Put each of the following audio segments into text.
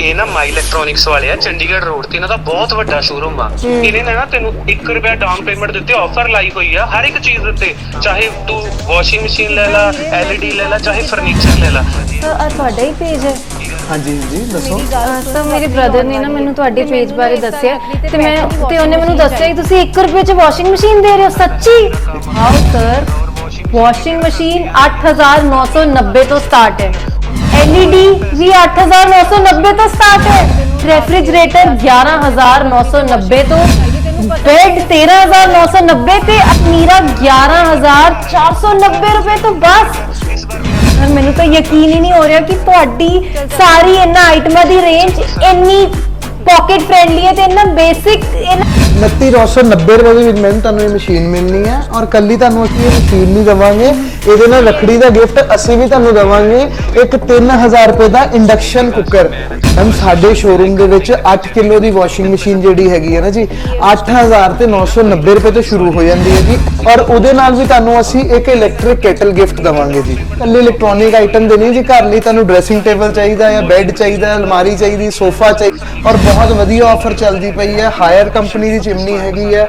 ਇਹ ਨਾ ਮਾਈ ਇਲੈਕਟ੍ਰੋਨਿਕਸ ਵਾਲੇ ਆ ਚੰਡੀਗੜ੍ਹ ਰੋਡ ਤੇ ਇਹਨਾਂ ਦਾ ਬਹੁਤ ਵੱਡਾ ਸ਼ੋਰੂਮ ਆ। ਇਹਨੇ ਨਾ ਤੈਨੂੰ 1 ਰੁਪਿਆ ਡਾਊਨ ਪੇਮੈਂਟ ਦਿੱਤੇ ਆਫਰ ਲਾਈ ਹੋਈ ਆ ਹਰ ਇੱਕ ਚੀਜ਼ ਉੱਤੇ ਚਾਹੇ ਤੂੰ ਵਾਸ਼ਿੰਗ ਮਸ਼ੀਨ ਲੈ ਲੈ ਐਲਈਡੀ ਲੈ ਲੈ ਚਾਹੇ ਫਰਨੀਚਰ ਲੈ ਲੈ। ਸਰ ਆ ਤੁਹਾਡਾ ਹੀ ਪੇਜ ਹੈ। ਹਾਂਜੀ ਜੀ ਦੱਸੋ। ਸਰ ਮੇਰੇ ਬ੍ਰਦਰ ਨੇ ਨਾ ਮੈਨੂੰ ਤੁਹਾਡੇ ਪੇਜ ਬਾਰੇ ਦੱਸਿਆ ਤੇ ਮੈਂ ਤੇ ਉਹਨੇ ਮੈਨੂੰ ਦੱਸਿਆ ਕਿ ਤੁਸੀਂ 1 ਰੁਪਏ ਚ ਵਾਸ਼ਿੰਗ ਮਸ਼ੀਨ ਦੇ ਰਹੇ ਹੋ ਸੱਚੀ? ਹਾਓ ਸਰ। ਵਾਸ਼ਿੰਗ ਮਸ਼ੀਨ 8990 ਤੋਂ ਸਟਾਰਟ ਹੈ। LED ਵੀ 8990 ਤੋਂ ਸਟਾਰਟ ਹੈ। ਰੈਫ੍ਰਿਜਰੇਟਰ 11990 ਤੋਂ। ਬੈੱਡ 13990 ਤੇ ਅਮੀਰਾ 11490 ਰੁਪਏ ਤੋਂ ਬਸ। ਸਰ ਮੈਨੂੰ ਤਾਂ ਯਕੀਨ ਹੀ ਨਹੀਂ ਹੋ ਰਿਹਾ ਕਿ ਤੁਹਾਡੀ ਸਾਰੀ ਇਹਨਾਂ ਆਈਟਮਾਂ ਦੀ ਰੇਂਜ ਇੰਨੀ ਪਾਕਟ ਫ੍ਰੈਂਡਲੀ ਹੈ ਤੇ ਇੰਨਾ ਬੇਸਿਕ 2990 ਰੁਪਏ ਦੇ ਵਿੱਚ ਮੈਨੂੰ ਤੁਹਾਨੂੰ ਇਹ ਮਸ਼ੀਨ ਮਿਲਣੀ ਹੈ। ਔਰ ਕੱਲੀ ਤੁਹਾਨੂੰ ਅਸੀਂ ਇਹ ਮਸ਼ੀਨ ਨਹੀਂ ਦਵਾਂਗੇ। ਇਹਦੇ ਨਾਲ ਰੱਖੜੀ ਦਾ ਗਿਫਟ ਅਸੀਂ ਵੀ ਤੁਹਾਨੂੰ ਦਵਾਂਗੇ। ਇੱਕ 3000 ਰੁਪਏ ਦਾ ਇੰਡਕਸ਼ਨ ਕੁੱਕਰ ਮੈਮ, ਸਾਡੇ ਸ਼ੋਰੂਮ ਦੇ ਵਿੱਚ 8 ਕਿਲੋ ਦੀ ਵਾਸ਼ਿੰਗ ਮਸ਼ੀਨ ਜਿਹੜੀ ਹੈਗੀ ਹੈ ਨਾ ਜੀ 8000 ਤੇ 990 ਰੁਪਏ ਤੋਂ ਸ਼ੁਰੂ ਹੋ ਜਾਂਦੀ ਹੈ ਜੀ। ਔਰ ਉਹਦੇ ਨਾਲ ਵੀ ਤੁਹਾਨੂੰ ਅਸੀਂ ਇੱਕ ਇਲੈਕਟ੍ਰਿਕ ਕੇਟਲ ਗਿਫਟ ਦਵਾਂਗੇ ਜੀ। ਕੱਲੀ ਇਲੈਕਟ੍ਰੋਨਿਕ ਆਈਟਮ ਦੇ ਨਹੀਂ ਜੀ, ਘਰ ਲਈ ਤੁਹਾਨੂੰ ਡਰੈਸਿੰਗ ਟੇਬਲ ਚਾਹੀਦਾ ਹੈ ਬੈੱਡ ਚਾਹੀਦਾ ਹੈ ਅਲਮਾਰੀ ਚਾਹੀਦੀ ਸੋਫਾ ਚਾਹੀਦਾ ਔਰ ਬਹੁਤ ਵਧੀਆ ਆਫਰ ਚੱਲਦੀ ਪਈ ਹੈ। ਹਾਇਰ ਕੰਪਨੀ ਦੀ ਚਿਮਨੀ ਹੈਗੀ ਹੈ।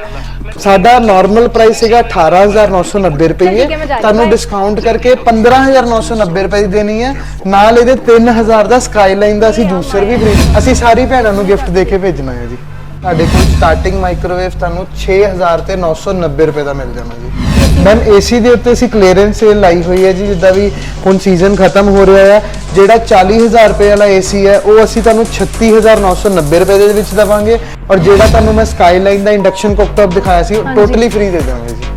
ਸਾਡਾ ਨਾਰਮਲ ਪ੍ਰਾਈਸ ਹੈਗਾ 18990 ਰੁਪਏ ਤੁਹਾਨੂੰ ਡਿਸਕਾਊਂਟ ਕਰਕੇ 15990 ਰੁਪਏ ਦੀ ਦੇਣੀ ਹੈ। ਨਾਲ ਇਹਦੇ 3000 ਦਾ ਸਕਾਈਲਾਈਨ ਦਾ ਅਸੀਂ ਜੂਸਰ ਵੀ ਫ੍ਰੀ ਅਸੀਂ ਸਾਰੀ ਭੈਣਾਂ ਨੂੰ ਗਿਫਟ ਦੇ ਕੇ ਭੇਜਣਾ ਹੈ ਜੀ। ਸਾਡੇ ਕੋਲ ਸਟਾਰਟਿੰਗ ਮਾਈਕ੍ਰੋਵੇਵ ਤੁਹਾਨੂੰ 6000 ਤੇ 990 ਰੁਪਏ ਦਾ ਮਿਲ ਜਾਣਾ ਜੀ। ਮੈਮ ਏਸੀ ਦੇ ਉੱਤੇ ਅਸੀਂ ਕਲੀਅਰੈਂਸ ਸੇਲ ਲਾਈ ਹੋਈ ਹੈ ਜੀ ਜਿੱਦਾਂ ਵੀ ਹੁਣ ਸੀਜ਼ਨ ਖਤਮ ਹੋ ਰਿਹਾ ਹੈ ਜਿਹੜਾ 40000 ਰੁਪਏ ਵਾਲਾ ਏਸੀ ਹੈ ਉਹ ਅਸੀਂ ਤੁਹਾਨੂੰ 36990 ਰੁਪਏ ਦੇ ਵਿੱਚ ਦਵਾਂਗੇ। ਔਰ ਜਿਹੜਾ ਤੁਹਾਨੂੰ ਮੈਂ ਸਕਾਈਲਾਈਨ ਦਾ ਇੰਡਕਸ਼ਨ ਕੁੱਕਟੌਪ ਦਿਖਾਇਆ ਸੀ ਉਹ ਟੋਟਲੀ ਫ੍ਰੀ ਦੇ ਦਾਂਗੇ ਜੀ।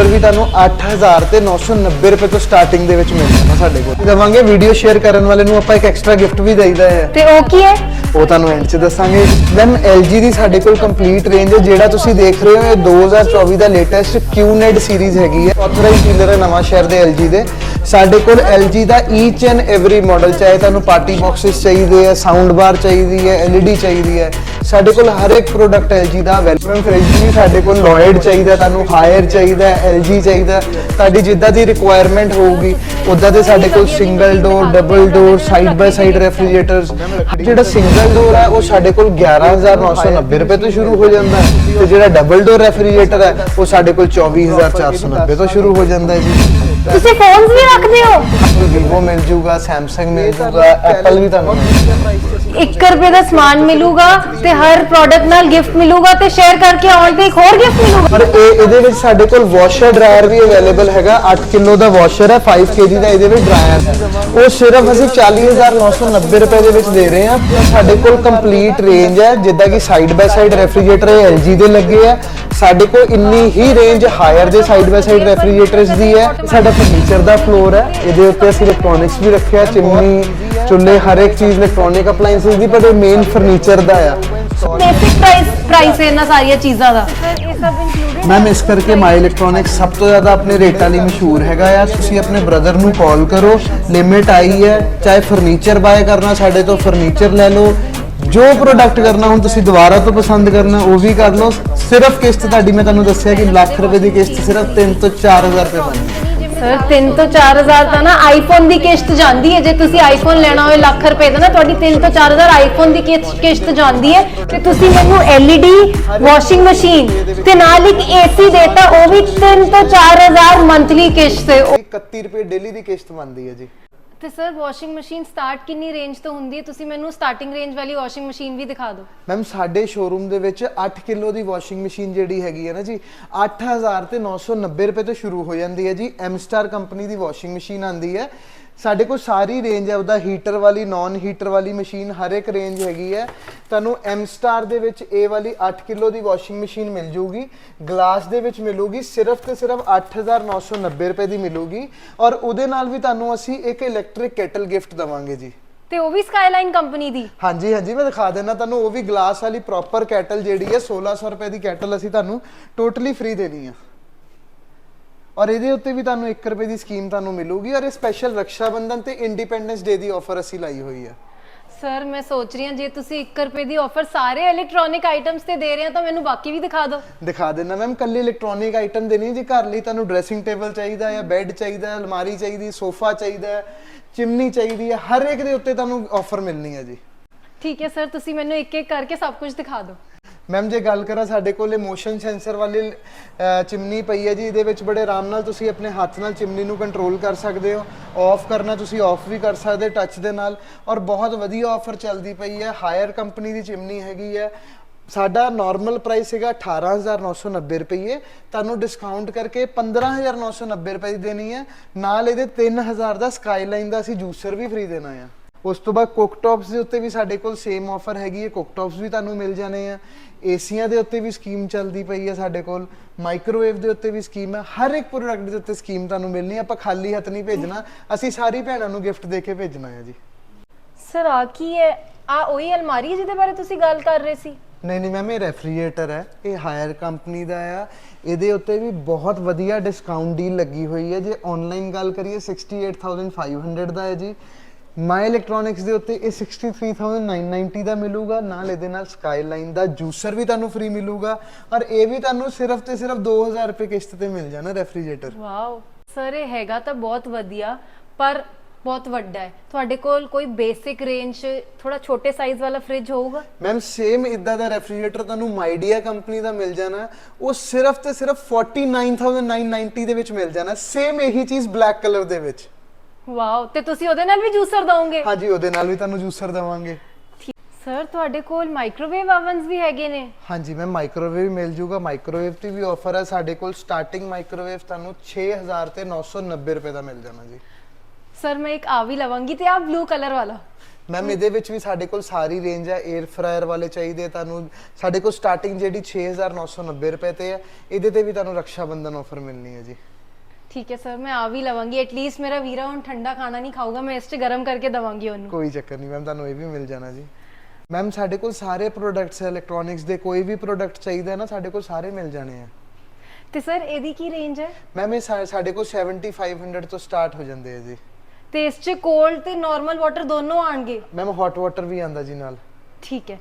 ਕੂਲਰ ਵੀ ਤੁਹਾਨੂੰ 8000 ਤੇ 990 ਰੁਪਏ ਤੋਂ ਸਟਾਰਟਿੰਗ ਦੇ ਵਿੱਚ ਮਿਲ ਜਾਣਾ ਸਾਡੇ ਕੋਲ। ਦਵਾਂਗੇ ਵੀਡੀਓ ਸ਼ੇਅਰ ਕਰਨ ਵਾਲੇ ਨੂੰ ਆਪਾਂ ਇੱਕ ਐਕਸਟਰਾ ਗਿਫਟ ਵੀ ਦੇਈਦਾ ਹੈ। ਤੇ ਉਹ ਕੀ ਹੈ? ਉਹ ਤੁਹਾਨੂੰ ਐਂਡ 'ਚ ਦੱਸਾਂਗੇ। ਦੈਨ LG ਦੀ ਸਾਡੇ ਕੋਲ ਕੰਪਲੀਟ ਰੇਂਜ ਹੈ ਜਿਹੜਾ ਤੁਸੀਂ ਦੇਖ ਰਹੇ ਹੋ ਇਹ 2024 ਦਾ ਲੇਟੈਸਟ QNED ਸੀਰੀਜ਼ ਹੈਗੀ ਹੈ। ਆਥੋਰਾਈਜ਼ ਡੀਲਰ ਹੈ ਨਵਾਂ ਸ਼ਹਿਰ ਦੇ LG ਦੇ। ਸਾਡੇ ਕੋਲ LG ਦਾ ਈਚ ਐਂਡ ਐਵਰੀ ਮਾਡਲ ਚਾਹੇ ਤੁਹਾਨੂੰ ਪਾਰਟੀ ਬਾਕਸਸ ਚਾਹੀਦੇ ਹੈ ਸਾਊਂਡ ਬਾਰ ਚਾਹੀਦੀ ਹੈ LED ਚਾਹੀਦੀ ਹੈ ਸਾਡੇ ਕੋਲ ਹਰ ਇੱਕ ਪ੍ਰੋਡਕਟ LG ਦਾ ਵੈਲਕਮ ਫ੍ਰਿਜ ਵੀ ਸਾਡੇ ਕੋਲ ਲੋਇਡ ਚਾਹੀਦਾ ਤੁਹਾਨੂੰ ਹਾਇਰ ਚਾਹੀਦਾ ਹੈ, LG ਚਾਹੀਦਾ। ਤੁਹਾਡੀ ਜਿੱਦਾਂ ਦੀ ਰਿਕੁਆਇਰਮੈਂਟ ਹੋਊਗੀ ਉਦਾਂ ਦੇ ਸਾਡੇ ਕੋਲ single door double door side by side refrigerators ਜਿਹੜਾ ਸਿੰਗਲ ਡੋਰ ਹੈ ਉਹ ਸਾਡੇ ਕੋਲ 11990 ਰੁਪਏ ਤੋਂ ਸ਼ੁਰੂ ਹੋ ਜਾਂਦਾ ਹੈ। ਤੇ ਜਿਹੜਾ ਡਬਲ ਡੋਰ ਰੈਫਰੀਜਰੇਟਰ ਹੈ ਉਹ ਸਾਡੇ ਕੋਲ 24490 ਤੋਂ ਸ਼ੁਰੂ ਹੋ ਜਾਂਦਾ ਜੀ। ਤੁਸੀਂ ਫੋਨਸ ਵੀ ਰੱਖਦੇ ਹੋ? ਵੀਵੋ ਮਿਲ ਜੂਗਾ ਸੈਮਸੰਗ ਮਿਲ ਜੂਗਾ ਐਪਲ ਵੀ ਤੁਹਾਨੂੰ ਮਿਲ ਜੂਗਾ। 1 ਰੁਪਏ ਦਾ ਸਮਾਨ ਮਿਲੂਗਾ ਤੇ ਹਰ ਪ੍ਰੋਡਕਟ ਨਾਲ ਗਿਫਟ ਮਿਲੂਗਾ ਤੇ ਸ਼ੇਅਰ ਕਰਕੇ ਆਉਣ ਤੇ ਇੱਕ ਹੋਰ ਗਿਫਟ ਮਿਲੂਗਾ। ਪਰ ਇਹ ਇਹਦੇ ਵਿੱਚ ਸਾਡੇ ਕੋਲ ਵਾਸ਼ਰ ਡਰਾਇਰ ਵੀ ਅਵੇਲੇਬਲ ਹੈਗਾ 8 ਕਿਲੋ ਦਾ ਵਾਸ਼ਰ ਹੈ 5 kg ਦਾ ਇਹਦੇ ਵਿੱਚ ਡਰਾਇਰ ਹੈ। ਉਹ ਸਿਰਫ ਅਸੀਂ 40990 ਰੁਪਏ ਦੇ ਵਿੱਚ ਦੇ ਰਹੇ ਹਾਂ। ਸਾਡੇ ਕੋਲ ਕੰਪਲੀਟ ਰੇਂਜ ਹੈ ਜਿੱਦਾਂ ਕਿ side by side refrigerator LG ਦੇ ਲੱਗੇ ਆ ਸਾਡੇ ਕੋਲ ਇੰਨੀ ਹੀ ਰੇਂਜ ਹਾਇਰ ਦੇ ਸਾਈਡ ਬਾਈ ਸਾਈਡ ਰੈਫ੍ਰਿਜਰੇਟਰਸ ਦੀ ਹੈ। ਸਾਡਾ ਫਰਨੀਚਰ ਦਾ ਫਲੋਰ ਹੈ ਇਹਦੇ ਉੱਤੇ ਅਸੀਂ ਇਲੈਕਟ੍ਰੋਨਿਕਸ ਵੀ ਰੱਖਿਆ ਚਿਮਨੀ ਚੁੱਲ੍ਹੇ ਹਰ ਇੱਕ ਚੀਜ਼ ਇਲੈਕਟ੍ਰੋਨਿਕ ਅਪਲਾਈਐਂਸਸ ਦੀ ਪਰ ਇਹ ਮੇਨ ਫਰਨੀਚਰ ਦਾ ਆ। ਬੇਸਿਕ ਪ੍ਰਾਈਸ ਪ੍ਰਾਈਸ ਹੈ ਇਹਨਾਂ ਸਾਰੀਆਂ ਚੀਜ਼ਾਂ ਦਾ। ਸਰ ਮੈਮ ਇਸ ਕਰਕੇ ਮਾਈ ਇਲੈਕਟ੍ਰੋਨਿਕਸ ਸਭ ਤੋਂ ਜ਼ਿਆਦਾ ਆਪਣੇ ਰੇਟਾਂ ਲਈ ਮਸ਼ਹੂਰ ਹੈਗਾ ਆ। ਤੁਸੀਂ ਆਪਣੇ ਬ੍ਰਦਰ ਨੂੰ ਕਾਲ ਕਰੋ ਲਿਮਿਟ ਆਈ ਹੈ ਚਾਹੇ ਫਰਨੀਚਰ ਬਾਏ ਕਰਨਾ ਸਾਡੇ ਤੋਂ ਫਰਨੀਚਰ ਲੈ ਲਓ ਜੋ ਪ੍ਰੋਡਕਟ ਕਰਨਾ ਹੁਣ ਤੁਸੀਂ ਦੁਬਾਰਾ ਤੋਂ ਪਸੰਦ ਕਰਨਾ ਉਹ ਵੀ ਕਰ ਲਓ। ਸਿਰਫ ਕਿਸ਼ਤ ਤੁਹਾਡੀ ਮੈਂ ਤੁਹਾਨੂੰ ਦੱਸਿਆ ਕਿ ਲੱਖ ਰੁਪਏ ਦੀ ਕਿਸ਼ਤ ਸਿਰਫ 3 ਤੋਂ 4000 ਰੁਪਏ ਬਣਦੀ ਸਰ 3 ਤੋਂ 4000 ਤਾਂ ਨਾ ਆਈਫੋਨ ਦੀ ਕਿਸ਼ਤ ਜਾਂਦੀ ਹੈ। ਜੇ ਤੁਸੀਂ ਆਈਫੋਨ ਲੈਣਾ ਹੋਵੇ ਲੱਖ ਰੁਪਏ ਦਾ ਨਾ, ਤੁਹਾਡੀ 3 ਤੋਂ 4000 ਆਈਫੋਨ ਦੀ ਕਿਸ਼ਤ ਕਿਸ਼ਤ ਜਾਂਦੀ ਹੈ। ਤੇ ਤੁਸੀਂ ਮੈਨੂੰ LED ਵਾਸ਼ਿੰਗ ਮਸ਼ੀਨ ਤੇ ਨਾਲ ਇੱਕ AC ਦੇਤਾ, ਉਹ ਵੀ 3 ਤੋਂ 4000 ਮੰਥਲੀ ਕਿਸ਼ਤ ਹੈ। ਉਹ- 31 ਰੁਪਏ ਡੇਲੀ ਦੀ ਕਿਸ਼ਤ ਬਣਦੀ ਹੈ ਜੀ। ਤੇ ਸਰ ਵਾਸ਼ਿੰਗ ਮਸ਼ੀਨ ਸਟਾਰਟ ਕਿੰਨੀ ਰੇਂਜ ਤੋਂ ਹੁੰਦੀ ਹੈ? ਤੁਸੀਂ ਮੈਨੂੰ ਸਟਾਰਟਿੰਗ ਰੇਂਜ ਵਾਲੀ ਵਾਸ਼ਿੰਗ ਮਸ਼ੀਨ ਵੀ ਦਿਖਾ ਦਿਓ। ਮੈਮ ਸਾਡੇ ਸ਼ੋਰੂਮ ਦੇ ਵਿੱਚ 8 ਕਿਲੋ ਦੀ ਵਾਸ਼ਿੰਗ ਮਸ਼ੀਨ ਜਿਹੜੀ ਹੈਗੀ ਹੈ ਨਾ ਜੀ 8000 ਤੇ 990 ਰੁਪਏ ਤੋਂ ਸ਼ੁਰੂ ਹੋ ਜਾਂਦੀ ਹੈ ਜੀ। ਐਮ ਸਟਾਰ ਕੰਪਨੀ ਦੀ ਵਾਸ਼ਿੰਗ ਮਸ਼ੀਨ ਆਂਦੀ ਹੈ। ਸਾਡੇ ਕੋਲ ਸਾਰੀ ਰੇਂਜ ਹੈ ਉਹਦਾ ਹੀਟਰ ਵਾਲੀ ਨਾਨ ਹੀਟਰ ਵਾਲੀ ਮਸ਼ੀਨ ਹਰ ਇੱਕ ਰੇਂਜ ਹੈਗੀ ਹੈ। ਤੁਹਾਨੂੰ ਐਮ ਸਟਾਰ ਦੇ ਵਿੱਚ ਇਹ ਵਾਲੀ 8 ਕਿਲੋ ਦੀ ਵਾਸ਼ਿੰਗ ਮਸ਼ੀਨ ਮਿਲ ਜੂਗੀ। ਗਲਾਸ ਦੇ ਵਿੱਚ ਮਿਲੂਗੀ ਸਿਰਫ ਤੇ ਸਿਰਫ 8990 ਰੁਪਏ ਦੀ ਮਿਲੂਗੀ। ਔਰ ਉਹਦੇ ਨਾਲ ਵੀ ਤੁਹਾਨੂੰ ਅਸੀਂ ਇੱਕ ਇਲੈਕਟ੍ਰਿਕ ਕੇਟਲ ਗਿਫਟ ਦਵਾਂਗੇ ਜੀ। ਤੇ ਉਹ ਵੀ ਸਕਾਈਲਾਈਨ ਕੰਪਨੀ ਦੀ? ਹਾਂਜੀ ਹਾਂਜੀ ਮੈਂ ਦਿਖਾ ਦੇਣਾ ਤੁਹਾਨੂੰ ਉਹ ਵੀ ਗਲਾਸ ਵਾਲੀ ਪ੍ਰੋਪਰ ਕੈਟਲ ਜਿਹੜੀ ਹੈ 1600 ਰੁਪਏ ਦੀ ਕੈਟਲ ਅਸੀਂ ਤੁਹਾਨੂੰ ਟੋਟਲੀ ਫ੍ਰੀ ਦੇਣੀ ਆ। ਔਰ ਇਹਦੇ ਉੱਤੇ ਵੀ ਤੁਹਾਨੂੰ 1 ਰੁਪਏ ਦੀ ਸਕੀਮ ਤੁਹਾਨੂੰ ਮਿਲੂਗੀ ਔਰ ਇਹ ਸਪੈਸ਼ਲ ਰੱਖਿਆ ਬੰਧਨ ਤੇ ਇੰਡੀਪੈਂਡੈਂਸ ਡੇ ਦੀ ਆਫਰ ਅਸੀਂ ਲਾਈ ਹੋਈ ਹੈ ਸਰ ਮੈਂ ਸੋਚ ਰਹੀ ਹਾਂ ਜੇ ਤੁਸੀਂ 1 ਰੁਪਏ ਦੀ ਆਫਰ ਸਾਰੇ ਇਲੈਕਟ੍ਰੋਨਿਕ ਆਈਟਮਸ ਤੇ ਦੇ ਰਹੇ ਹੋ ਤਾਂ ਮੈਨੂੰ ਬਾਕੀ ਵੀ ਦਿਖਾ ਦਿਓ। ਦਿਖਾ ਦੇਣਾ ਮੈਮ ਕੱਲੀ ਇਲੈਕਟ੍ਰੋਨਿਕ ਆਈਟਮ ਦੇ ਨਹੀਂ ਜੀ ਘਰ ਲਈ ਤੁਹਾਨੂੰ ਡਰੈਸਿੰਗ ਟੇਬਲ ਚਾਹੀਦਾ ਹੈ ਬੈੱਡ ਚਾਹੀਦਾ ਹੈ ਅਲਮਾਰੀ ਚਾਹੀਦੀ ਸੋਫਾ ਚਾਹੀਦਾ ਹੈ ਚਿਮਨੀ ਚਾਹੀਦੀ ਹੈ ਹਰ ਇੱਕ ਦੇ ਉੱਤੇ ਤੁਹਾਨੂੰ ਆਫਰ ਮਿਲਣੀ ਹੈ ਜੀ। ਠੀਕ ਹੈ ਸਰ ਤੁਸੀਂ ਮੈਨੂੰ ਇੱਕ ਇੱਕ ਕਰਕੇ ਸਭ ਕੁਝ ਦਿਖਾ ਦਿਓ। ਮੈਮ ਜੇ ਗੱਲ ਕਰਾਂ ਸਾਡੇ ਕੋਲ ਮੋਸ਼ਨ ਸੈਂਸਰ ਵਾਲੀ ਅਹ, ਚਿਮਨੀ ਪਈ ਹੈ ਜੀ ਇਹਦੇ ਵਿੱਚ ਬੜੇ ਆਰਾਮ ਨਾਲ ਤੁਸੀਂ ਆਪਣੇ ਹੱਥ ਨਾਲ ਚਿਮਨੀ ਨੂੰ ਕੰਟਰੋਲ ਕਰ ਸਕਦੇ ਹੋ। ਆਫ ਕਰਨਾ ਤੁਸੀਂ ਆਫ ਵੀ ਕਰ ਸਕਦੇ ਟੱਚ ਦੇ ਨਾਲ। ਔਰ ਬਹੁਤ ਵਧੀਆ ਆਫਰ ਚੱਲਦੀ ਪਈ ਹੈ। ਹਾਇਰ ਕੰਪਨੀ ਦੀ ਚਿਮਨੀ ਹੈਗੀ ਹੈ। ਸਾਡਾ ਨਾਰਮਲ ਪ੍ਰਾਈਸ ਹੈਗਾ 18990 ਰੁਪਏ ਤੁਹਾਨੂੰ ਡਿਸਕਾਊਂਟ ਕਰਕੇ 15990 ਰੁਪਏ ਦੀ ਦੇਣੀ ਹੈ। ਨਾਲ ਇਹਦੇ 3000 ਦਾ ਸਕਾਈਲਾਈਨ ਦਾ ਅਸੀਂ ਜੂਸਰ ਵੀ ਫ੍ਰੀ ਦੇਣਾ ਆ ਉਸ ਤੋਂ ਬਾਅਦ ਕੁੱਕਟੌਪਸ ਦੇ ਉੱਤੇ ਵੀ ਸਾਡੇ ਕੋਲ ਸੇਮ ਆਫਰ ਹੈਗੀ ਹੈ। ਕੁੱਕਟੌਪਸ ਵੀ ਤੁਹਾਨੂੰ ਮਿਲ ਜਾਣੇ ਆ। ਏਸੀਆਂ ਦੇ ਉੱਤੇ ਵੀ ਸਕੀਮ ਚੱਲਦੀ ਪਈ ਹੈ ਸਾਡੇ ਕੋਲ। ਮਾਈਕ੍ਰੋਵੇਵ ਦੇ ਉੱਤੇ ਵੀ ਸਕੀਮ ਹੈ ਹਰ ਇੱਕ ਪ੍ਰੋਡਕਟ ਦੇ ਉੱਤੇ ਸਕੀਮ ਤੁਹਾਨੂੰ ਮਿਲਣੀ ਆਪਾਂ ਖਾਲੀ ਹੱਥ ਨਹੀਂ ਭੇਜਣਾ। ਅਸੀਂ ਸਾਰੀ ਭੈਣਾਂ ਨੂੰ ਗਿਫਟ ਦੇ ਕੇ ਭੇਜਣਾ ਹੈ ਜੀ। ਸਰ ਆ ਕੀ ਹੈ? ਆ ਉਹੀ ਅਲਮਾਰੀ ਹੈ ਜਿਹਦੇ ਬਾਰੇ ਤੁਸੀਂ ਗੱਲ ਕਰ ਰਹੇ ਸੀ? ਨਹੀਂ ਨਹੀਂ ਮੈਮ ਇਹ ਰੈਫਰੀਜਰੇਟਰ ਹੈ। ਇਹ ਹਾਇਰ ਕੰਪਨੀ ਦਾ ਆ। ਇਹਦੇ ਉੱਤੇ ਵੀ ਬਹੁਤ ਵਧੀਆ ਡਿਸਕਾਊਂਟ ਡੀਲ ਲੱਗੀ ਹੋਈ ਹੈ। ਜੇ ਆਨਲਾਈਨ ਗੱਲ ਕਰੀਏ 68500 ਦਾ ਹੈ ਜੀ। ਮਾਈ ਇਲੈਕਟ੍ਰੋਨਿਕਸ ਦੇ ਉੱਤੇ ਇਹ 63990 ਦਾ ਮਿਲੂਗਾ ਨਾਲ ਇਹਦੇ ਨਾਲ ਸਕਾਈਲਾਈਨ ਦਾ ਜੂਸਰ ਵੀ ਤੁਹਾਨੂੰ ਫ੍ਰੀ ਮਿਲੂਗਾ ਔਰ ਇਹ ਵੀ ਤੁਹਾਨੂੰ ਸਿਰਫ ਤੇ ਸਿਰਫ 2000 ਰੁਪਏ ਕਿਸ਼ਤ ਤੇ ਮਿਲ ਜਾਣਾ ਰੈਫਰੀਜਰੇਟਰ ਵਾਓ ਸਰ ਇਹ ਹੈਗਾ ਤਾਂ ਬਹੁਤ ਵਧੀਆ ਪਰ ਬਹੁਤ ਵੱਡਾ ਹੈ। ਤੁਹਾਡੇ ਕੋਲ ਕੋਈ ਬੇਸਿਕ ਰੇਂਜ ਥੋੜਾ ਛੋਟੇ ਸਾਈਜ਼ ਵਾਲਾ ਫ੍ਰਿਜ ਹੋਊਗਾ? ਮੈਮ ਸੇਮ ਇਦਾਂ ਦਾ ਰੈਫਰੀਜਰੇਟਰ ਤੁਹਾਨੂੰ ਮਾਈਡੀਆ ਕੰਪਨੀ ਦਾ ਮਿਲ ਜਾਣਾ ਉਹ ਸਿਰਫ ਤੇ ਸਿਰਫ 49990 ਦੇ ਵਿੱਚ ਮਿਲ ਜਾਣਾ ਸੇਮ ਇਹੀ ਚੀਜ਼ ਬਲੈਕ ਕਲਰ ਦੇ ਵਿੱਚ। ਵਾਓ ਤੇ ਤੁਸੀਂ ਉਹਦੇ ਨਾਲ ਵੀ ਜੂਸਰ ਦਵੋਗੇ? ਹਾਂਜੀ ਉਹਦੇ ਨਾਲ ਵੀ ਤੁਹਾਨੂੰ ਜੂਸਰ ਦਵਾਂਗੇ। ਸਰ ਤੁਹਾਡੇ ਕੋਲ ਮਾਈਕ੍ਰੋਵੇਵ ਓਵਨਸ ਵੀ ਹੈਗੇ ਨੇ? ਹਾਂਜੀ ਮੈਮ ਮਾਈਕ੍ਰੋਵੇਵ ਵੀ ਮਿਲ ਜੂਗਾ। ਮਾਈਕ੍ਰੋਵੇਵ ਤੇ ਵੀ ਆਫਰ ਹੈ ਸਾਡੇ ਕੋਲ ਸਟਾਰਟਿੰਗ ਮਾਈਕ੍ਰੋਵੇਵ ਤੁਹਾਨੂੰ 6000 ਤੇ 990 ਰੁਪਏ ਦਾ ਮਿਲ ਜਾਣਾ ਜੀ। ਸਰ ਮੈਂ ਇੱਕ ਆ ਵੀ ਲਵਾਂਗੀ ਤੇ ਆ ਬਲੂ ਕਲਰ ਵਾਲਾ। ਮੈਮ ਇਹਦੇ ਵਿੱਚ ਵੀ ਸਾਡੇ ਕੋਲ ਸਾਰੀ ਰੇਂਜ ਹੈ 에ਅਰ ਫਰਾਇਰ ਵਾਲੇ ਚਾਹੀਦੇ ਤੁਹਾਨੂੰ। ਸਾਡੇ ਕੋਲ ਸਟਾਰਟਿੰਗ ਜਿਹੜੀ 6990 ਰੁਪਏ ਤੇ ਹੈ ਇਹਦੇ ਤੇ ਵੀ ਤੁਹਾਨੂੰ ਰਕਸ਼ਾ ਬੰਧਨ ਆਫਰ ਮਿਲਣੀ ਹੈ ਜੀ। ਠੀਕ ਹੈ ਸਰ ਮੈਂ ਆ ਵੀ ਲਵਾਂਗੀ। ਐਟਲੀਸਟ ਮੇਰਾ ਵੀਰਾ ਹੁਣ ਠੰਡਾ ਖਾਣਾ ਨਹੀਂ ਖਾਊਗਾ ਮੈਂ ਇਸ 'ਚ ਗਰਮ ਕਰਕੇ ਦਵਾਂਗੀ ਉਹਨੂੰ। ਕੋਈ ਚੱਕਰ ਨਹੀਂ ਮੈਮ ਤੁਹਾਨੂੰ ਇਹ ਵੀ ਮਿਲ ਜਾਣਾ ਜੀ। ਮੈਮ ਸਾਡੇ ਕੋਲ ਸਾਰੇ ਪ੍ਰੋਡਕਟਸ ਇਲੈਕਟ੍ਰੋਨਿਕਸ ਦੇ ਕੋਈ ਵੀ ਪ੍ਰੋਡਕਟ ਚਾਹੀਦਾ ਹੈ ਨਾ ਸਾਡੇ ਕੋਲ ਸਾਰੇ ਮਿਲ ਜਾਣੇ ਆ। ਤੇ ਸਰ ਇਹਦੀ ਕੀ ਰੇਂਜ ਹੈ? ਮੈਮ ਇਹ ਸਾ- ਸਾਡੇ ਕੋਲ 7500 ਤੋਂ ਸਟਾਰਟ ਹੋ ਜਾਂਦੇ ਆ ਜੀ। ਤੇ ਇਸ 'ਚ ਕੋਲਡ ਤੇ ਨਾਰਮਲ ਵਾਟਰ ਦੋਨੋਂ ਆਣਗੇ? ਮੈਮ ਹੌਟ ਵਾਟਰ ਵੀ ਆਂਦਾ ਜੀ ਨਾਲ। ਠੀਕ ਹੈ।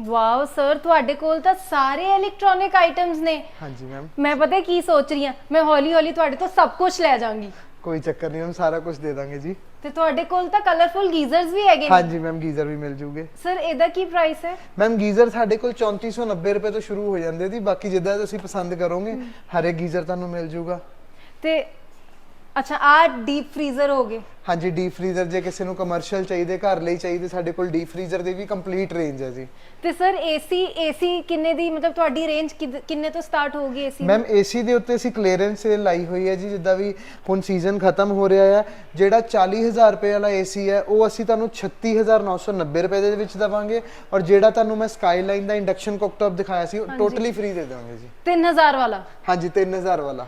ਵਾਓ ਸਰ ਤੁਹਾਡੇ ਕੋਲ ਤਾਂ ਸਾਰੇ ਇਲੈਕਟ੍ਰੋਨਿਕ ਆਈਟਮਸ ਨੇ। ਹਾਂਜੀ ਮੈਮ ਮੈਂ ਪਤਾ ਕੀ ਸੋਚ ਰਹੀ ਹਾਂ ਮੈਂ ਹੌਲੀ ਹੌਲੀ ਤੁਹਾਡੇ ਤੋਂ ਸਭ ਕੁਝ ਲੈ ਜਾਵਾਂਗੀ। ਕੋਈ ਚੱਕਰ ਨਹੀਂ ਮੈਮ ਸਾਰਾ ਕੁਝ ਦੇ ਦਾਂਗੇ ਜੀ। ਤੇ ਤੁਹਾਡੇ ਕੋਲ ਤਾਂ ਕਲਰਫੁਲ ਗੀਜ਼ਰਸ ਵੀ ਹੈਗੇ ਨੇ। ਹਾਂਜੀ ਮੈਮ ਗੀਜ਼ਰ ਵੀ ਮਿਲ ਜੂਗੇ। ਸਰ ਇਹਦਾ ਕੀ ਪ੍ਰਾਈਸ ਹੈ? ਮੈਮ ਗੀਜ਼ਰ ਸਾਡੇ ਕੋਲ 3490 ਰੁਪਏ ਤੋਂ ਸ਼ੁਰੂ ਹੋ ਜਾਂਦੇ ਜੀ। ਬਾਕੀ ਜਿੱਦਾਂ ਤੁਸੀਂ ਪਸੰਦ ਕਰੋਗੇ ਹਰ ਗੀਜ਼ਰ ਤੁਹਾਨੂੰ ਮਿਲ ਜੂਗਾ। ਤੇ ਅੱਛਾ ਆ ਡੀਪ ਫ੍ਰੀਜ਼ਰ ਹੋ ਗਏ। ਹਾਂਜੀ ਡੀਪ ਫ੍ਰੀਜ਼ਰ ਜੇ ਕਿਸੇ ਨੂੰ ਕਮਰਸ਼ੀਅਲ ਚਾਹੀਦੇ ਘਰ ਲਈ ਚਾਹੀਦੇ ਸਾਡੇ ਕੋਲ ਡੀਪ ਫ੍ਰੀਜ਼ਰ ਦੀ ਵੀ ਕੰਪਲੀਟ ਰੇਂਜ ਹੈ ਜੀ। ਤੇ ਸਰ ਏਸੀ ਏਸੀ ਕਿੰਨੇ ਦੀ ਮਤਲਬ ਤੁਹਾਡੀ ਰੇਂਜ ਕਿੰਨੇ ਤੋਂ ਸਟਾਰਟ ਹੋਗੀ ਏਸੀ ਮੈਮ ਏਸੀ ਦੇ? ਉੱਤੇ ਅਸੀਂ ਕਲੀਅਰੈਂਸ ਸੇਲ ਲਾਈ ਹੋਈ ਹੈ ਜੀ ਜਿੱਦਾਂ ਵੀ ਹੁਣ ਸੀਜ਼ਨ ਖਤਮ ਹੋ ਰਿਹਾ ਹੈ ਜਿਹੜਾ 40000 ਰੁਪਏ ਵਾਲਾ ਏਸੀ ਹੈ ਉਹ ਅਸੀਂ ਤੁਹਾਨੂੰ 36990 ਰੁਪਏ ਦੇ ਵਿੱਚ ਦਵਾਂਗੇ ਔਰ ਜਿਹੜਾ ਤੁਹਾਨੂੰ ਮੈਂ ਸਕਾਈਲਾਈਨ ਦਾ ਇੰਡਕਸ਼ਨ ਕੁੱਕਟੌਪ ਦਿਖਾਇਆ ਸੀ ਉਹ ਟੋਟਲੀ ਫ੍ਰੀ ਦੇ ਦਾਂਗੇ ਜੀ। 3000 ਵਾਲਾ? ਹਾਂਜੀ 3000 ਵਾਲਾ।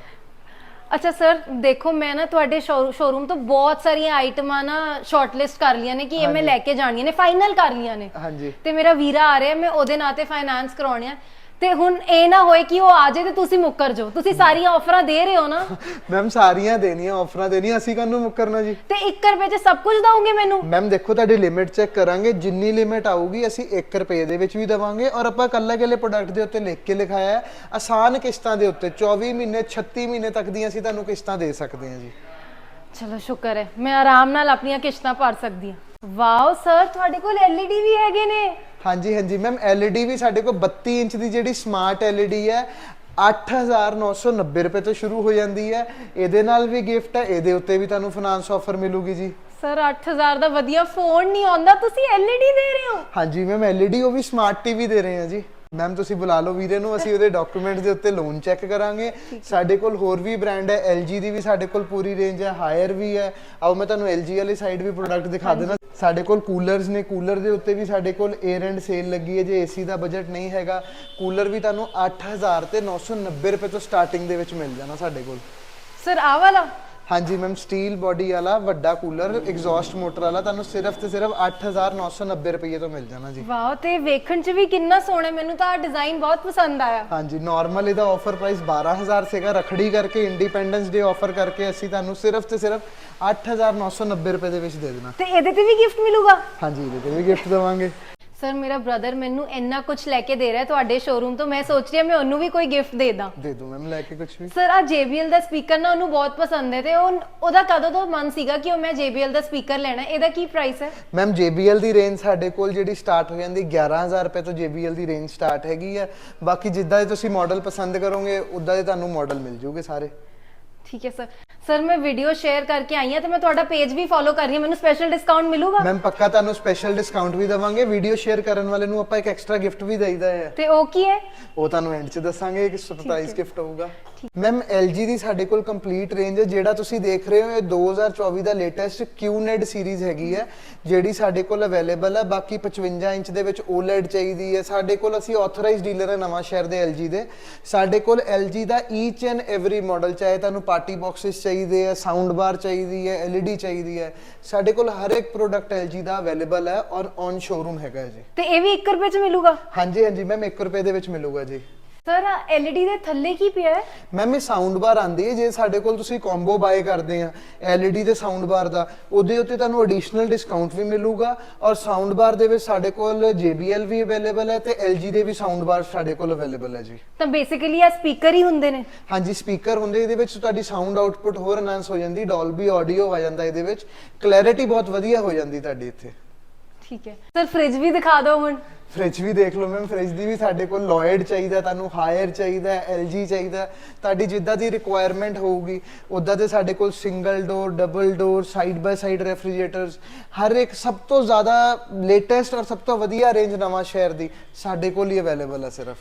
ਅੱਛਾ ਸਰ ਦੇਖੋ ਮੈਂ ਨਾ ਤੁਹਾਡੇ ਸ਼ੋਰੂਮ ਤੋਂ ਬਹੁਤ ਸਾਰੀਆਂ ਆਈਟਮਾਂ ਨਾ ਸ਼ਾਰਟਲਿਸਟ ਕਰ ਲੀਆਂ ਨੇ ਕਿ ਇਹ ਮੈਂ ਲੈ ਕੇ ਜਾਣੀਆਂ ਨੇ ਫਾਈਨਲ ਕਰ ਲੀਆਂ ਨੇ। ਹਾਂਜੀ। ਤੇ ਮੇਰਾ ਵੀਰਾ ਆ ਰਿਹਾ ਮੈਂ ਉਹਦੇ ਨਾਂ ਤੇ ਫਾਈਨਾਂਸ ਕਰਾਉਣੇ ਆ। ਤੇ ਹੁਣ ਇਹ ਨਾ ਹੋਏ ਕਿ ਉਹ ਆ ਜਾਏ ਤੇ ਤੁਸੀਂ ਮੁੱਕਰ ਜਾਓ। ਤੁਸੀਂ ਸਾਰੀਆਂ ਆਫਰਾਂ ਦੇ ਰਹੇ ਹੋ ਨਾ। ਮੈਮ ਸਾਰੀਆਂ ਦੇਣੀਆਂ ਆਫਰਾਂ ਦੇਣੀਆਂ ਅਸੀਂ ਕਾਹਨੂੰ ਮੁੱਕਰਨਾ ਜੀ? ਤੇ 1 ਰੁਪਏ 'ਚ ਸਭ ਕੁਝ ਦਵੋਗੇ ਮੈਨੂੰ? ਮੈਮ ਦੇਖੋ ਤੁਹਾਡੀ ਲਿਮਿਟ ਚੈੱਕ ਕਰਾਂਗੇ ਜਿੰਨੀ ਲਿਮਿਟ ਆਊਗੀ ਅਸੀਂ 1 ਰੁਪਏ ਦੇ ਵਿੱਚ ਵੀ ਦਵਾਂਗੇ ਔਰ ਆਪਾਂ ਕੱਲੇ ਕੱਲੇ ਪ੍ਰੋਡਕਟ ਦੇ ਉੱਤੇ ਲਿਖ ਕੇ ਲਿਖਾਇਆ ਹੈ ਆਸਾਨ ਕਿਸ਼ਤਾਂ ਦੇ ਉੱਤੇ 24 ਮਹੀਨੇ 36 ਮਹੀਨੇ ਤੱਕ ਦੀਆਂ ਅਸੀਂ ਤੁਹਾਨੂੰ ਕਿਸ਼ਤਾਂ ਦੇ ਸਕਦੇ ਹਾਂ ਜੀ। ਚਲੋ ਸ਼ੁਕਰ ਹੈ। ਮੈਂ ਆਰਾਮ ਨਾਲ ਆਪਣੀਆਂ ਕਿਸ਼ਤਾਂ ਭਰ ਸਕਦੀ ਹਾਂ। ਵਾਓ ਸਰ ਤੁਹਾਡੇ ਕੋਲ LED ਵੀ ਹੈਗੇ ਨੇ। ਹਾਂਜੀ ਹਾਂਜੀ। ਮੈਮ LED ਵੀ ਸਾਡੇ ਕੋਲ 32 ਇੰਚ ਦੀ ਜਿਹੜੀ ਸਮਾਰਟ LED ਹੈ 8990 ਰੁਪਏ ਤੋਂ ਸ਼ੁਰੂ ਹੋ ਜਾਂਦੀ ਹੈ। ਇਹਦੇ ਨਾਲ ਵੀ ਗਿਫਟ ਹੈ ਇਹਦੇ ਉੱਤੇ ਵੀ ਤੁਹਾਨੂੰ ਫਾਈਨਾਂਸ ਆਫਰ ਮਿਲੂਗੀ ਜੀ। ਸਰ 8000 ਦਾ ਵਧੀਆ ਫੋਨ ਨਹੀਂ ਆਉਂਦਾ ਤੁਸੀਂ LED ਦੇ ਰਹੇ ਹੋ? ਹਾਂਜੀ ਮੈਮ LED ਉਹ ਵੀ ਸਮਾਰਟ ਟੀਵੀ ਦੇ ਰਹੇ ਹਾਂ ਜੀ। ਮੈਮ ਤੁਸੀਂ ਬੁਲਾ ਲਓ ਵੀਰੇ ਨੂੰ ਅਸੀਂ ਉਹਦੇ ਡਾਕੂਮੈਂਟਸ ਦੇ ਉੱਤੇ ਲੋਨ ਚੈੱਕ ਕਰਾਂਗੇ। ਸਾਡੇ ਕੋਲ ਹੋਰ ਵੀ ਬ੍ਰਾਂਡ ਹੈ LG ਦੀ ਵੀ ਸਾਡੇ ਕੋਲ ਪੂਰੀ ਰੇਂਜ ਹੈ ਹਾਇਰ ਵੀ ਹੈ। ਆਓ ਮੈਂ ਤੁਹਾਨੂੰ LG ਵਾਲੀ ਸਾਈਡ ਵੀ ਪ੍ਰੋਡਕਟ ਦਿਖਾ ਦੇਣਾ ਸਾਡੇ ਕੋਲ ਕੂਲਰਸ ਨੇ ਕੂਲਰ ਦੇ ਉੱਤੇ ਵੀ ਸਾਡੇ ਕੋਲ 에ਅਰ ਐਂਡ ਸੇਲ ਲੱਗੀ ਹੈ ਜੇ ਏਸੀ ਦਾ ਬਜਟ ਨਹੀਂ ਹੈਗਾ। ਕੂਲਰ ਵੀ ਤੁਹਾਨੂੰ 8000 ਤੇ 990 ਰੁਪਏ ਤੋਂ ਸਟਾਰਟਿੰਗ ਦੇ ਵਿੱਚ ਮਿਲ ਜਾਣਾ ਸਾਡੇ ਕੋਲ। ਸਰ ਆ ਵਾਲਾ? ਹਾਂਜੀ ਮੈਮ ਸਟੀਲ ਬਾਡੀ ਵਾਲਾ ਵੱਡਾ ਕੂਲਰ ਐਗਜ਼ੌਸਟ ਮੋਟਰ ਵਾਲਾ ਤੁਹਾਨੂੰ ਸਿਰਫ ਤੇ ਸਿਰਫ 8990 ਰੁਪਏ ਤੋਂ ਮਿਲ ਜਾਣਾ ਜੀ। ਵਾਓ ਤੇ ਵੇਖਣ 'ਚ ਵੀ ਕਿੰਨਾ ਸੋਹਣਾ। ਮੈਨੂੰ ਤਾਂ ਡਿਜ਼ਾਈਨ ਬਹੁਤ ਪਸੰਦ ਆਇਆ। ਹਾਂਜੀ ਨਾਰਮਲ ਇਹਦਾ ਆਫਰ ਪ੍ਰਾਈਸ 12000 ਸੀਗਾ ਰਖੜੀ ਕਰਕੇ ਇੰਡੀਪੈਂਡੈਂਸ ਡੇ ਆਫਰ ਕਰਕੇ ਅਸੀਂ ਤੁਹਾਨੂੰ ਸਿਰਫ ਤੇ ਸਿਰਫ 8990 ਰੁਪਏ ਦੇ ਵਿੱਚ ਦੇ ਦੇਣਾ। ਤੇ ਇਹਦੇ ਤੇ ਵੀ ਗਿਫਟ ਮਿਲੂਗਾ? ਹਾਂਜੀ ਇਹਦੇ ਤੇ ਵੀ ਗਿਫਟ ਦੇਵਾਂਗੇ। ਸਰ ਮੇਰਾ ਬ੍ਰਦਰ ਮੈਨੂੰ ਇੰਨਾ ਕੁਝ ਲੈ ਕੇ ਦੇ ਰਿਹਾ ਹੈ ਤੁਹਾਡੇ ਸ਼ੋਰੂਮ ਤੋਂ। ਮੈਂ ਸੋਚ ਰਹੀ ਹਾਂ ਮੈਂ ਉਹਨੂੰ ਵੀ ਕੋਈ ਗਿਫਟ ਦੇ ਦਾਂ। ਦੇ ਦੂੰ ਮੈਮ ਲੈ ਕੇ ਕੁਝ ਵੀ। ਸਰ ਆ JBL ਦਾ ਸਪੀਕਰ ਨਾ ਉਹਨੂੰ ਬਹੁਤ ਪਸੰਦ ਹੈ ਤੇ ਉਹ ਉਹਦਾ ਕਦੋਂ ਤੋਂ ਮਨ ਸੀਗਾ ਕਿ ਉਹ ਮੈਂ JBL ਦਾ ਸਪੀਕਰ ਲੈਣਾ ਹੈ। ਇਹਦਾ ਕੀ ਪ੍ਰਾਈਸ ਹੈ? ਮੈਮ JBL ਦੀ ਰੇਂਜ ਸਾਡੇ ਕੋਲ ਜਿਹੜੀ ਸਟਾਰਟ ਹੋ ਜਾਂਦੀ 11000 ਰੁਪਏ ਤੋਂ JBL ਦੀ ਰੇਂਜ ਸਟਾਰਟ ਹੈਗੀ ਆ ਬਾਕੀ ਜਿੱਦਾਂ ਦੇ ਤੁਸੀਂ ਮਾਡਲ ਪਸੰਦ ਕਰੋਗੇ ਉਦਾਂ ਦੇ ਤੁਹਾਨੂੰ ਮਾਡਲ ਮਿਲ ਜੂਗੇ ਸਾਰੇ। ਠੀਕ ਹੈ ਸਰ ਸਰ ਮੈਂ ਵੀਡੀਓ ਸ਼ੇਅਰ ਕਰਕੇ ਆਈ ਹਾਂ ਤੇ ਮੈਂ ਤੁਹਾਡਾ ਪੇਜ ਵੀ ਫੋਲੋ ਕਰ ਰਹੀ ਹਾਂ। ਮੈਨੂੰ ਸਪੈਸ਼ਲ ਡਿਸਕਾਊਂਟ ਮਿਲੂਗਾ? ਮੈਮ ਪੱਕਾ ਤੁਹਾਨੂੰ ਸਪੈਸ਼ਲ ਡਿਸਕਾਊਂਟ ਵੀ ਦੇਵਾਂਗੇ। ਵੀਡੀਓ ਸ਼ੇਅਰ ਕਰਨ ਵਾਲੇ ਨੂੰ ਆਪਾਂ ਇੱਕ ਐਕਸਟਰਾ ਗਿਫਟ ਵੀ ਦੇਈਦਾ ਹੈ। ਤੇ ਉਹ ਕੀ ਹੈ? ਉਹ ਤੁਹਾਨੂੰ ਐਂਡ 'ਚ ਦੱਸਾਂਗੇ ਕਿ ਸਰਪ੍ਰਾਈਜ਼ ਗਿਫਟ ਹੋਊਗਾ। ਮੈਮ LG ਦੀ ਸਾਡੇ ਕੋਲ ਕੰਪਲੀਟ ਰੇਂਜ ਹੈ। ਜਿਹੜਾ ਤੁਸੀਂ ਦੇਖ ਰਹੇ ਹੋ ਇਹ 2024 ਦਾ ਲੇਟੈਸਟ QNED ਸੀਰੀਜ਼ ਹੈਗੀ ਹੈ ਜਿਹੜੀ ਸਾਡੇ ਕੋਲ ਅਵੇਲੇਬਲ ਹੈ ਬਾਕੀ 55 ਇੰਚ ਦੇ ਵਿੱਚ OLED ਚਾਹੀਦੀ ਹੈ। ਸਾਡੇ ਕੋਲ ਅਸੀਂ ਆਥੋਰਾਈਜ਼ਡ ਡੀਲਰ ਹੈ ਨਵਾਂ ਸ਼ਹਿਰ ਦੇ LG ਦੇ। ਸਾਡੇ ਕੋਲ LG ਦਾ ਈਚ ਐਂਡ ਐਵਰੀ ਮਾਡਲ ਚਾਹੇ ਤੁਹਾਨੂੰ ਪਾਰਟੀ ਬਾਕਸਸ ਚਾਹੀਦੇ ਹੈ ਸਾਊਂਡ ਬਾਰ ਚਾਹੀਦੀ ਹੈ LED ਚਾਹੀਦੀ ਹੈ। ਸਾਡੇ ਕੋਲ ਹਰ ਇੱਕ ਪ੍ਰੋਡਕਟ LG ਦਾ ਅਵੇਲੇਬਲ ਹੈ ਔਰ ਔਨ ਸ਼ੋਰੂਮ ਹੈਗਾ ਜੀ। ਤੇ ਇਹ ਵੀ 1 ਰੁਪਏ ਚ ਮਿਲੂਗਾ? ਹਾਂਜੀ ਹਾਂਜੀ ਮੈਮ 1 ਰੁਪਏ ਦੇ ਵਿੱਚ ਮਿਲੂਗਾ ਜੀ। ਸਰ LED ਦੇ ਥੱਲੇ ਕੀ ਪਿਆ ਹੈ? ਮੈਮ ਇਹ ਸਾਊਂਡ ਬਾਰ ਆਂਦੀ ਹੈ ਜੇ ਸਾਡੇ ਕੋਲ ਤੁਸੀਂ ਕੰਬੋ ਬਾਏ ਕਰਦੇ ਆ LED ਦੇ ਸਾਊਂਡ ਬਾਰ ਦਾ ਉਹਦੇ ਉੱਤੇ ਤੁਹਾਨੂੰ ਐਡੀਸ਼ਨਲ ਡਿਸਕਾਊਂਟ ਵੀ ਮਿਲੂਗਾ ਔਰ ਸਾਊਂਡ ਬਾਰ ਦੇ ਵਿੱਚ ਸਾਡੇ ਕੋਲ JBL ਵੀ ਅਵੇਲੇਬਲ ਹੈ ਤੇ LG ਦੇ ਵੀ ਸਾਊਂਡ ਬਾਰ ਸਾਡੇ ਕੋਲ ਅਵੇਲੇਬਲ ਹੈ ਜੀ। ਤਾਂ ਬੇਸਿਕਲੀ ਇਹ ਸਪੀਕਰ ਹੀ ਹੁੰਦੇ ਨੇ? ਹਾਂਜੀ ਸਪੀਕਰ ਹੁੰਦੇ ਇਹਦੇ ਵਿੱਚ ਤੁਹਾਡੀ ਸਾਊਂਡ ਆਊਟਪੁੱਟ ਹੋਰ ਐਨਹਾਂਸ ਹੋ ਜਾਂਦੀ ਡੋਲਬੀ ਆਡੀਓ ਆ ਜਾਂਦਾ ਇਹਦੇ ਵਿੱਚ ਕਲੈਰਿਟੀ ਬਹੁਤ ਵਧੀਆ ਹੋ ਜਾਂਦੀ ਤੁਹਾਡੀ ਇੱਥੇ। ਠੀਕ ਹੈ। ਸਰ ਫ੍ਰਿਜ ਵੀ ਦਿਖਾ ਦਿਓ ਹੁਣ। ਫ੍ਰਿਜ ਵੀ ਦੇਖ ਲਓ ਮੈਮ ਫ੍ਰਿਜ ਦੀ ਵੀ ਸਾਡੇ ਕੋਲ ਲੋਇਡ ਚਾਹੀਦਾ ਤੁਹਾਨੂੰ ਹਾਇਰ ਚਾਹੀਦਾ LG ਚਾਹੀਦਾ। ਤੁਹਾਡੀ ਜਿੱਦਾਂ ਦੀ ਰਿਕੁਆਇਰਮੈਂਟ ਹੋਊਗੀ ਉਦਾਂ ਦੇ ਸਾਡੇ ਕੋਲ single door double door side by side refrigerators ਹਰ ਇੱਕ ਸਭ ਤੋਂ ਜ਼ਿਆਦਾ ਲੇਟੈਸਟ ਔਰ ਸਭ ਤੋਂ ਵਧੀਆ ਰੇਂਜ ਨਵਾਂ ਸ਼ਹਿਰ ਦੀ ਸਾਡੇ ਕੋਲ ਹੀ ਅਵੇਲੇਬਲ ਹੈ ਸਿਰਫ।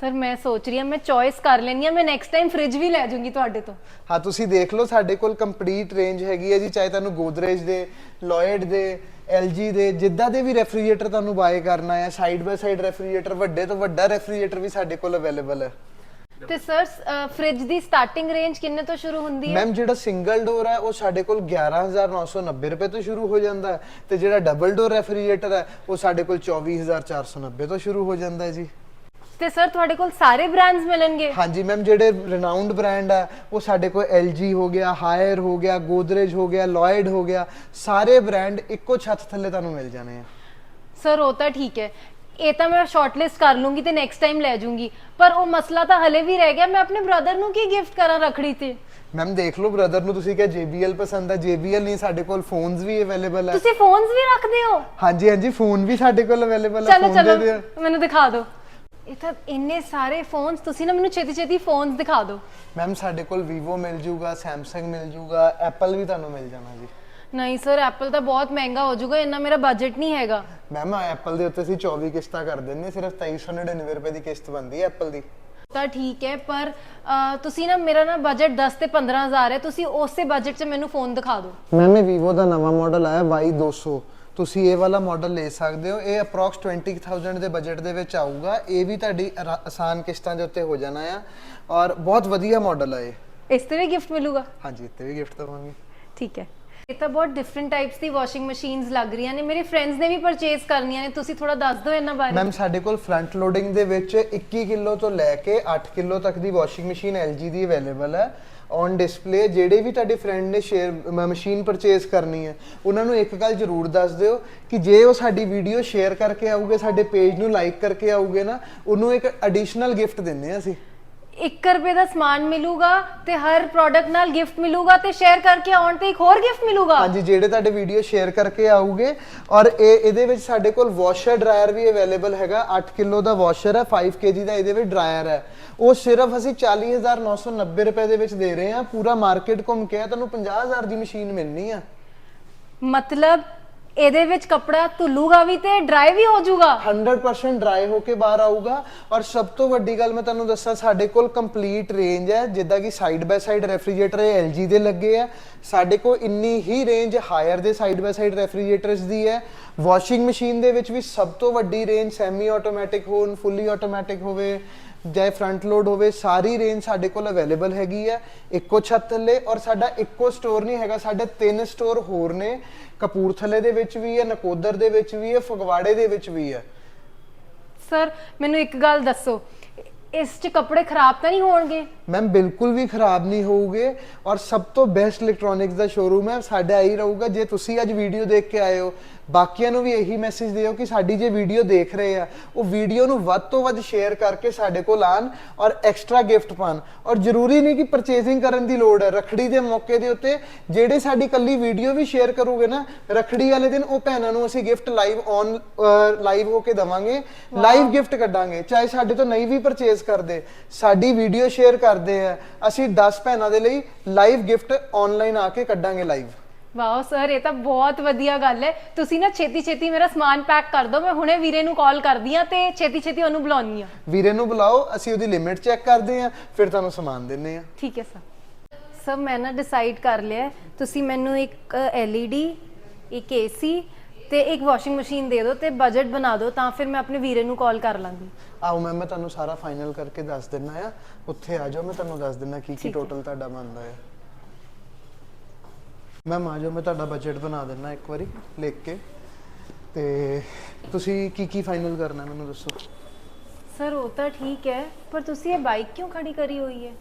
ਸਰ ਮੈਂ ਸੋਚ ਰਹੀ ਹਾਂ ਮੈਂ ਚੋਇਸ ਕਰ ਲੈਣੀ ਆ ਮੈਂ ਨੈਕਸਟ ਟਾਈਮ ਫ੍ਰਿਜ ਵੀ ਲੈ ਜਾਊਂਗੀ ਤੁਹਾਡੇ ਤੋਂ। ਹਾਂ ਤੁਸੀਂ ਦੇਖ ਲਓ ਸਾਡੇ ਕੋਲ ਕੰਪਲੀਟ ਰੇਂਜ ਹੈਗੀ ਹੈ ਜੀ ਚਾਹੇ ਤੁਹਾਨੂੰ ਗੋਦਰੇਜ ਦੇ ਲੋਇਡ ਦੇ LG ਦੇ ਜਿੱਦਾਂ ਦੇ ਵੀ ਰੈਫਰੀਜਰੇਟਰ ਤੁਹਾਨੂੰ ਬਾਏ ਕਰਨਾ ਹੈ ਸਾਈਡ ਬਾਈ ਸਾਈਡ ਰੈਫਰੀਜਰੇਟਰ ਵੱਡੇ ਤੋਂ ਵੱਡਾ ਰੈਫਰੀਜਰੇਟਰ ਵੀ ਸਾਡੇ ਕੋਲ ਅਵੇਲੇਬਲ ਹੈ। ਤੇ ਸਰ ਫ੍ਰਿਜ ਦੀ ਸਟਾਰਟਿੰਗ ਰੇਂਜ ਕਿੰਨੇ ਤੋਂ ਸ਼ੁਰੂ ਹੁੰਦੀ ਹੈ? ਮੈਮ ਜਿਹੜਾ ਸਿੰਗਲ ਡੋਰ ਹੈ ਉਹ ਸਾਡੇ ਕੋਲ 11990 ਰੁਪਏ ਤੋਂ ਸ਼ੁਰੂ ਹੋ ਜਾਂਦਾ ਹੈ ਤੇ ਜਿਹੜਾ ਡਬਲ ਡੋਰ ਰੈਫਰੀਜਰੇਟਰ ਹੈ ਉਹ ਸਾਡੇ ਕੋਲ 24490 ਤੋਂ ਸ਼ੁਰੂ ਹੋ ਜਾਂਦਾ ਹੈ ਜੀ। ਤੇ ਸਰ ਤੁਹਾਡੇ ਕੋਲ ਸਾਰੇ ਬ੍ਰਾਂਡਸ ਮਿਲਣਗੇ? ਹਾਂਜੀ ਮੈਮ ਜਿਹੜੇ ਰਿਨਾਊਂਡ ਬ੍ਰਾਂਡ ਹੈ ਉਹ ਸਾਡੇ ਕੋਲ LG ਹੋ ਗਿਆ ਹਾਇਰ ਹੋ ਗਿਆ ਗੋਦਰੇਜ ਹੋ ਗਿਆ ਲੋਇਡ ਹੋ ਗਿਆ ਸਾਰੇ ਬ੍ਰਾਂਡ ਇੱਕੋ ਛੱਤ ਥੱਲੇ ਤੁਹਾਨੂੰ ਮਿਲ ਜਾਣੇ ਆ। ਸਰ ਉਹ ਤਾਂ ਠੀਕ ਹੈ। ਇਹ ਤਾਂ ਮੈਂ ਸ਼ਾਰਟਲਿਸਟ ਕਰ ਲੂੰਗੀ ਤੇ ਨੈਕਸਟ ਟਾਈਮ ਲੈ ਜਾਊਂਗੀ ਪਰ ਉਹ ਮਸਲਾ ਤਾਂ ਹਲੇ ਵੀ ਰਹਿ ਗਿਆ ਮੈਂ ਆਪਣੇ ਬ੍ਰਦਰ ਨੂੰ ਕੀ ਗਿਫਟ ਕਰਾਂ ਰੱਖੜੀ ਤੇ? ਮੈਮ ਦੇਖ ਲਓ ਬ੍ਰਦਰ ਨੂੰ ਤੁਸੀਂ ਕਿਹਾ JBL ਪਸੰਦ ਹੈ JBL ਨਹੀਂ ਸਾਡੇ ਕੋਲ ਫੋਨਸ ਵੀ ਅਵੇਲੇਬਲ ਹੈ ਤੁਸੀਂ ਫੋਨਸ ਵੀ ਰੱਖਦੇ ਹੋ? ਹਾਂਜੀ ਹਾਂਜੀ ਫੋਨ ਵੀ ਸਾਡੇ ਕੋਲ ਅਵੇਲੇਬਲ ਹੈ ਚਲੋ ਚਲੋ। ਮੈਨੂੰ ਦਿਖਾ ਦਿਓ। ਇਹ ਤਾਂ ਇੰਨੇ ਸਾਰੇ ਫੋਨਸ ਤੁਸੀਂ ਨਾ ਮੈਨੂੰ ਛੇਤੀ ਛੇਤੀ ਫੋਨਸ ਦਿਖਾ ਦਿਓ। ਮੈਮ ਸਾਡੇ ਕੋਲ Vivo ਮਿਲ ਜੂਗਾ Samsung ਮਿਲ ਜੂਗਾ Apple ਵੀ ਤੁਹਾਨੂੰ ਮਿਲ ਜਾਣਾ ਜੀ। ਨਹੀਂ ਸਰ ਐਪਲ ਤਾਂ ਬਹੁਤ ਮਹਿੰਗਾ ਹੋ ਜਾਊਗਾ ਇੰਨਾ ਮੇਰਾ ਬਜਟ ਨਹੀਂ ਹੈਗਾ। ਮੈਮ ਐਪਲ ਦੇ ਉੱਤੇ ਅਸੀਂ 24 ਕਿਸ਼ਤਾਂ ਕਰ ਦਿੰਦੇ ਸਿਰਫ 2399 ਰੁਪਏ ਦੀ ਕਿਸ਼ਤ ਬਣਦੀ ਹੈ ਐਪਲ ਦੀ। ਤਾਂ ਠੀਕ ਹੈ ਪਰ ਅਹ, ਤੁਸੀਂ ਨਾ ਮੇਰਾ ਨਾ ਬਜਟ 10 ਤੇ 15000 ਹੈ ਤੁਸੀਂ ਉਸੇ ਬਜਟ 'ਚ ਮੈਨੂੰ ਫੋਨ ਦਿਖਾ ਦਿਓ। ਮੈਮ ਇਹ Vivo ਦਾ ਨਵਾਂ ਮਾਡਲ ਆਇਆ Y200 ਤੁਸੀਂ ਇਹ ਵਾਲਾ ਮਾਡਲ ਲੈ ਸਕਦੇ ਹੋ। ਇਹ ਅਪਰੋਕਸ 20000 ਦੇ ਬਜਟ ਦੇ ਵਿੱਚ ਆਊਗਾ। ਇਹ ਵੀ ਤੁਹਾਡੀ ਆਰਾ- ਆਸਾਨ ਕਿਸ਼ਤਾਂ ਦੇ ਉੱਤੇ ਹੋ ਜਾਣਾ ਆ। ਔਰ ਬਹੁਤ ਵਧੀਆ ਮਾਡਲ ਆ ਇਹ। ਇਸ ਤੇ ਵੀ ਗਿਫਟ ਮਿਲੂਗਾ? ਹਾਂਜੀ ਇੱਥੇ ਵੀ ਗਿਫਟ ਦਵਾਂਗੇ। ਠੀਕ ਹੈ। ਇਹ ਤਾਂ ਬਹੁਤ ਡਿਫਰੈਂਟ ਟਾਈਪਸ ਦੀ ਵਾਸ਼ਿੰਗ ਮਸ਼ੀਨਸ ਲੱਗ ਰਹੀਆਂ ਨੇ। ਮੇਰੇ ਫਰੈਂਡਸ ਨੇ ਵੀ ਪਰਚੇਸ ਕਰਨੀਆਂ ਨੇ। ਤੁਸੀਂ ਥੋੜਾ ਦੱਸ ਦਿਓ ਇਹਨਾਂ ਬਾਰੇ। ਮੈਮ ਸਾਡੇ ਕੋਲ ਫਰੰਟ ਲੋਡਿੰਗ ਦੇ ਵਿੱਚ 21 ਕਿਲੋ ਤੋਂ ਲੈ ਕੇ 8 ਕਿਲੋ ਤੱਕ ਦੀ ਵਾਸ਼ਿੰਗ ਮਸ਼ੀਨ LG ਦੀ ਅਵੇਲੇਬਲ ਹੈ। ਔਨ ਡਿਸਪਲੇ ਜਿਹੜੇ ਵੀ ਤੁਹਾਡੇ ਫਰੈਂਡ ਨੇ ਸ਼ੇਅਰ ਮਸ਼ੀਨ ਪਰਚੇਸ ਕਰਨੀ ਹੈ, ਉਹਨਾਂ ਨੂੰ ਇੱਕ ਗੱਲ ਜ਼ਰੂਰ ਦੱਸ ਦਿਓ ਕਿ ਜੇ ਉਹ ਸਾਡੀ ਵੀਡੀਓ ਸ਼ੇਅਰ ਕਰਕੇ ਆਊਗੇ, ਸਾਡੇ ਪੇਜ ਨੂੰ ਲਾਈਕ ਕਰਕੇ ਆਊਗੇ ਨਾ, ਉਹਨੂੰ ਇੱਕ ਐਡੀਸ਼ਨਲ ਗਿਫਟ ਦਿੰਦੇ ਆ ਅਸੀਂ। 1 ਰੁਪਏ ਦਾ ਸਮਾਨ ਮਿਲੂਗਾ ਤੇ ਹਰ ਪ੍ਰੋਡਕਟ ਨਾਲ ਗਿਫਟ ਮਿਲੂਗਾ ਤੇ ਸ਼ੇਅਰ ਕਰਕੇ ਆਉਣ ਤੇ ਇੱਕ ਹੋਰ ਗਿਫਟ ਮਿਲੂਗਾ। ਹਾਂਜੀ ਜਿਹੜੇ ਤੁਹਾਡੇ ਵੀਡੀਓ ਸ਼ੇਅਰ ਕਰਕੇ ਆਊਗੇ ਔਰ ਇਹ ਇਹਦੇ ਵਿੱਚ ਸਾਡੇ ਕੋਲ ਵਾਸ਼ਰ ਡਰਾਇਰ ਵੀ ਅਵੇਲੇਬਲ ਹੈਗਾ 8 ਕਿਲੋ ਦਾ ਵਾਸ਼ਰ ਹੈ 5 kg ਦਾ ਇਹਦੇ ਵਿੱਚ ਡਰਾਇਰ ਹੈ। ਉਹ ਸਿਰਫ ਅਸੀਂ 40990 ਰੁਪਏ ਦੇ ਵਿੱਚ ਦੇ ਰਹੇ ਹਾਂ। ਪੂਰਾ ਮਾਰਕੀਟ ਘੁੰਮ ਕੇ ਤੁਹਾਨੂੰ 50000 ਦੀ ਮਸ਼ੀਨ ਮਿਲਣੀ ਆ। ਮਤਲਬ ਇਹਦੇ ਵਿੱਚ ਕੱਪੜਾ ਧੁੱਲੂਗਾ ਵੀ ਤੇ ਡਰਾਈ ਵੀ ਹੋ ਜਾਊਗਾ। 100% ਡਰਾਈ ਹੋ ਕੇ ਬਾਹਰ ਆਊਗਾ। ਔਰ ਸਭ ਤੋਂ ਵੱਡੀ ਗੱਲ ਮੈਂ ਤੁਹਾਨੂੰ ਦੱਸਾਂ, ਸਾਡੇ ਕੋਲ ਕੰਪਲੀਟ ਰੇਂਜ ਹੈ, ਜਿੱਦਾਂ ਕਿ ਸਾਈਡ ਬਾਈ ਸਾਈਡ ਰੈਫਰੀਜਰੇਟਰ ਇਹ LG ਦੇ ਲੱਗੇ ਆ। ਸਾਡੇ ਕੋਲ ਇੰਨੀ ਹੀ ਰੇਂਜ ਹਾਇਰ ਦੇ ਸਾਈਡ ਬਾਈ ਸਾਈਡ ਰੈਫਰੀਜਰੇਟਰਸ ਦੀ ਹੈ। ਵਾਸ਼ਿੰਗ ਮਸ਼ੀਨ ਦੇ ਵਿੱਚ ਵੀ ਸਭ ਤੋਂ ਵੱਡੀ ਰੇਂਜ ਸੈਮੀ ਆਟੋਮੈਟਿਕ ਹੋਣ ਫੁੱਲੀ ਆਟੋਮੈਟਿਕ ਹੋਵੇ। ਚਾਹੇ ਫਰੰਟ ਲੋਡ ਹੋਵੇ ਸਾਰੀ ਰੇਂਜ ਸਾਡੇ ਕੋਲ ਅਵੇਲੇਬਲ ਹੈਗੀ ਹੈ ਇੱਕੋ ਛੱਤ ਥੱਲੇ ਔਰ ਸਾਡਾ ਇੱਕੋ ਸਟੋਰ ਨਹੀਂ ਹੈਗਾ ਸਾਡੇ ਤਿੰਨ ਸਟੋਰ ਹੋਰ ਨੇ। ਕਪੂਰਥਲੇ ਦੇ ਵਿੱਚ ਵੀ ਹੈ ਨਕੋਦਰ ਦੇ ਵਿੱਚ ਵੀ ਹੈ ਫਗਵਾੜੇ ਦੇ ਵਿੱਚ ਵੀ ਹੈ। ਸਰ ਮੈਨੂੰ ਇੱਕ ਗੱਲ ਦੱਸੋ ਇਸ 'ਚ ਕੱਪੜੇ ਖਰਾਬ ਤਾਂ ਨਹੀਂ ਹੋਣਗੇ? ਮੈਮ ਬਿਲਕੁਲ ਵੀ ਖਰਾਬ ਨਹੀਂ ਹੋਊਗੇ ਔਰ ਸਭ ਤੋਂ ਬੈਸਟ ਇਲੈਕਟ੍ਰੋਨਿਕਸ ਦਾ ਸ਼ੋਰੂਮ ਹੈ ਸਾਡਾ ਹੀ ਰਹੂਗਾ ਜੇ ਤੁਸੀਂ ਅੱਜ ਵੀਡੀਓ ਦੇਖ ਕੇ ਆਏ ਹੋ ਬਾਕੀਆਂ ਨੂੰ ਵੀ ਇਹੀ ਮੈਸੇਜ ਦਿਓ ਕਿ ਸਾਡੀ ਜੇ ਵੀਡੀਓ ਦੇਖ ਰਹੇ ਆ ਉਹ ਵੀਡੀਓ ਨੂੰ ਵੱਧ ਤੋਂ ਵੱਧ ਸ਼ੇਅਰ ਕਰਕੇ ਸਾਡੇ ਕੋਲ ਆਣ ਔਰ ਐਕਸਟਰਾ ਗਿਫਟ ਪਾਣ। ਔਰ ਜ਼ਰੂਰੀ ਨਹੀਂ ਕਿ ਪਰਚੇਸਿੰਗ ਕਰਨ ਦੀ ਲੋੜ ਹੈ ਰਖੜੀ ਦੇ ਮੌਕੇ ਦੇ ਉੱਤੇ ਜਿਹੜੇ ਸਾਡੀ ਕੱਲੀ ਵੀਡੀਓ ਵੀ ਸ਼ੇਅਰ ਕਰੋਗੇ ਨਾ ਰਖੜੀ ਵਾਲੇ ਦਿਨ ਉਹ ਭੈਣਾਂ ਨੂੰ ਅਸੀਂ ਗਿਫਟ ਲਾਈਵ ਔਨ ਲਾਈਵ ਹੋ ਕੇ ਦਵਾਂਗੇ ਲਾਈਵ ਗਿਫਟ ਕੱਢਾਂਗੇ। ਚਾਹੇ ਸਾਡੇ ਤੋਂ ਨਹੀਂ ਵੀ ਪਰਚੇਸ ਕਰਦੇ ਸਾਡੀ ਵੀਡੀਓ ਸ਼ੇਅਰ ਕਰਦੇ ਆ ਅਸੀਂ 10 ਭੈਣਾਂ ਦੇ ਲਈ ਲਾਈਵ ਗਿਫਟ ਆਨਲਾਈਨ ਆ ਕੇ ਕੱਢਾਂਗੇ ਲਾਈਵ ਵਾਓ ਸਰ ਇਹ ਤਾਂ ਬਹੁਤ ਵਧੀਆ ਗੱਲ ਹੈ। ਤੁਸੀਂ ਨਾ ਛੇਤੀ ਛੇਤੀ ਮੇਰਾ ਸਮਾਨ ਪੈਕ ਕਰ ਦਿਓ ਮੈਂ ਹੁਣੇ ਵੀਰੇ ਨੂੰ ਕਾਲ ਕਰਦੀ ਆ ਤੇ ਛੇਤੀ ਛੇਤੀ ਉਹਨੂੰ ਬੁਲਾਉਣੀ ਆ ਵੀਰੇ ਨੂੰ ਬੁਲਾਓ ਅਸੀਂ ਉਹਦੀ ਲਿਮਿਟ ਚੈੱਕ ਕਰਦੇ ਆ ਫਿਰ ਤੁਹਾਨੂੰ ਸਮਾਨ ਦਿੰਨੇ ਆ ਠੀਕ ਹੈ ਸਰ ਸਰ ਮੈਂ ਨਾ ਡਿਸਾਈਡ ਕਰ ਲਿਆ। ਤੁਸੀਂ ਮੈਨੂੰ ਇੱਕ LED ਇੱਕ AC ਤੇ ਇੱਕ ਵਾਸ਼ਿੰਗ ਮਸ਼ੀਨ ਦੇ ਦਿਓ ਤੇ ਬਜਟ ਬਣਾ ਦਿਓ ਤਾਂ ਫਿਰ ਮੈਂ ਆਪਣੇ ਵੀਰੇ ਨੂੰ ਕਾਲ ਕਰ ਲਾਂਗੀ। ਆਓ ਮੈਂ ਮੈਂ ਤੁਹਾਨੂੰ ਸਾਰਾ ਫਾਈਨਲ ਕਰਕੇ ਦੱਸ ਦਿੰਨਾ ਆ। ਉੱਥੇ ਆ ਜਾਓ ਮੈਂ ਤੁਹਾਨੂੰ ਦੱਸ ਦਿੰਨਾ ਕੀ ਕੀ। ਟੋਟਲ ਤੁਹਾਡਾ ਬਣਦਾ ਆ। ਮੈਮ ਆ ਜਾਓ ਮੈਂ ਤੁਹਾਡਾ ਬਜਟ ਬਣਾ ਦਿੰਨਾ ਇੱਕ ਵਾਰੀ ਲਿਖ ਕੇ। ਤੇ ਤੁਸੀਂ ਕੀ ਕੀ ਫਾਈਨਲ ਕਰਨਾ ਮੈਨੂੰ ਦੱਸੋ। ਸਰ ਉਹ ਤਾਂ ਠੀਕ ਹੈ ਪਰ ਤੁਸੀਂ ਇਹ ਬਾਈਕ ਕਿਉਂ ਖੜੀ ਕਰੀ ਹੋਈ ਹੈ?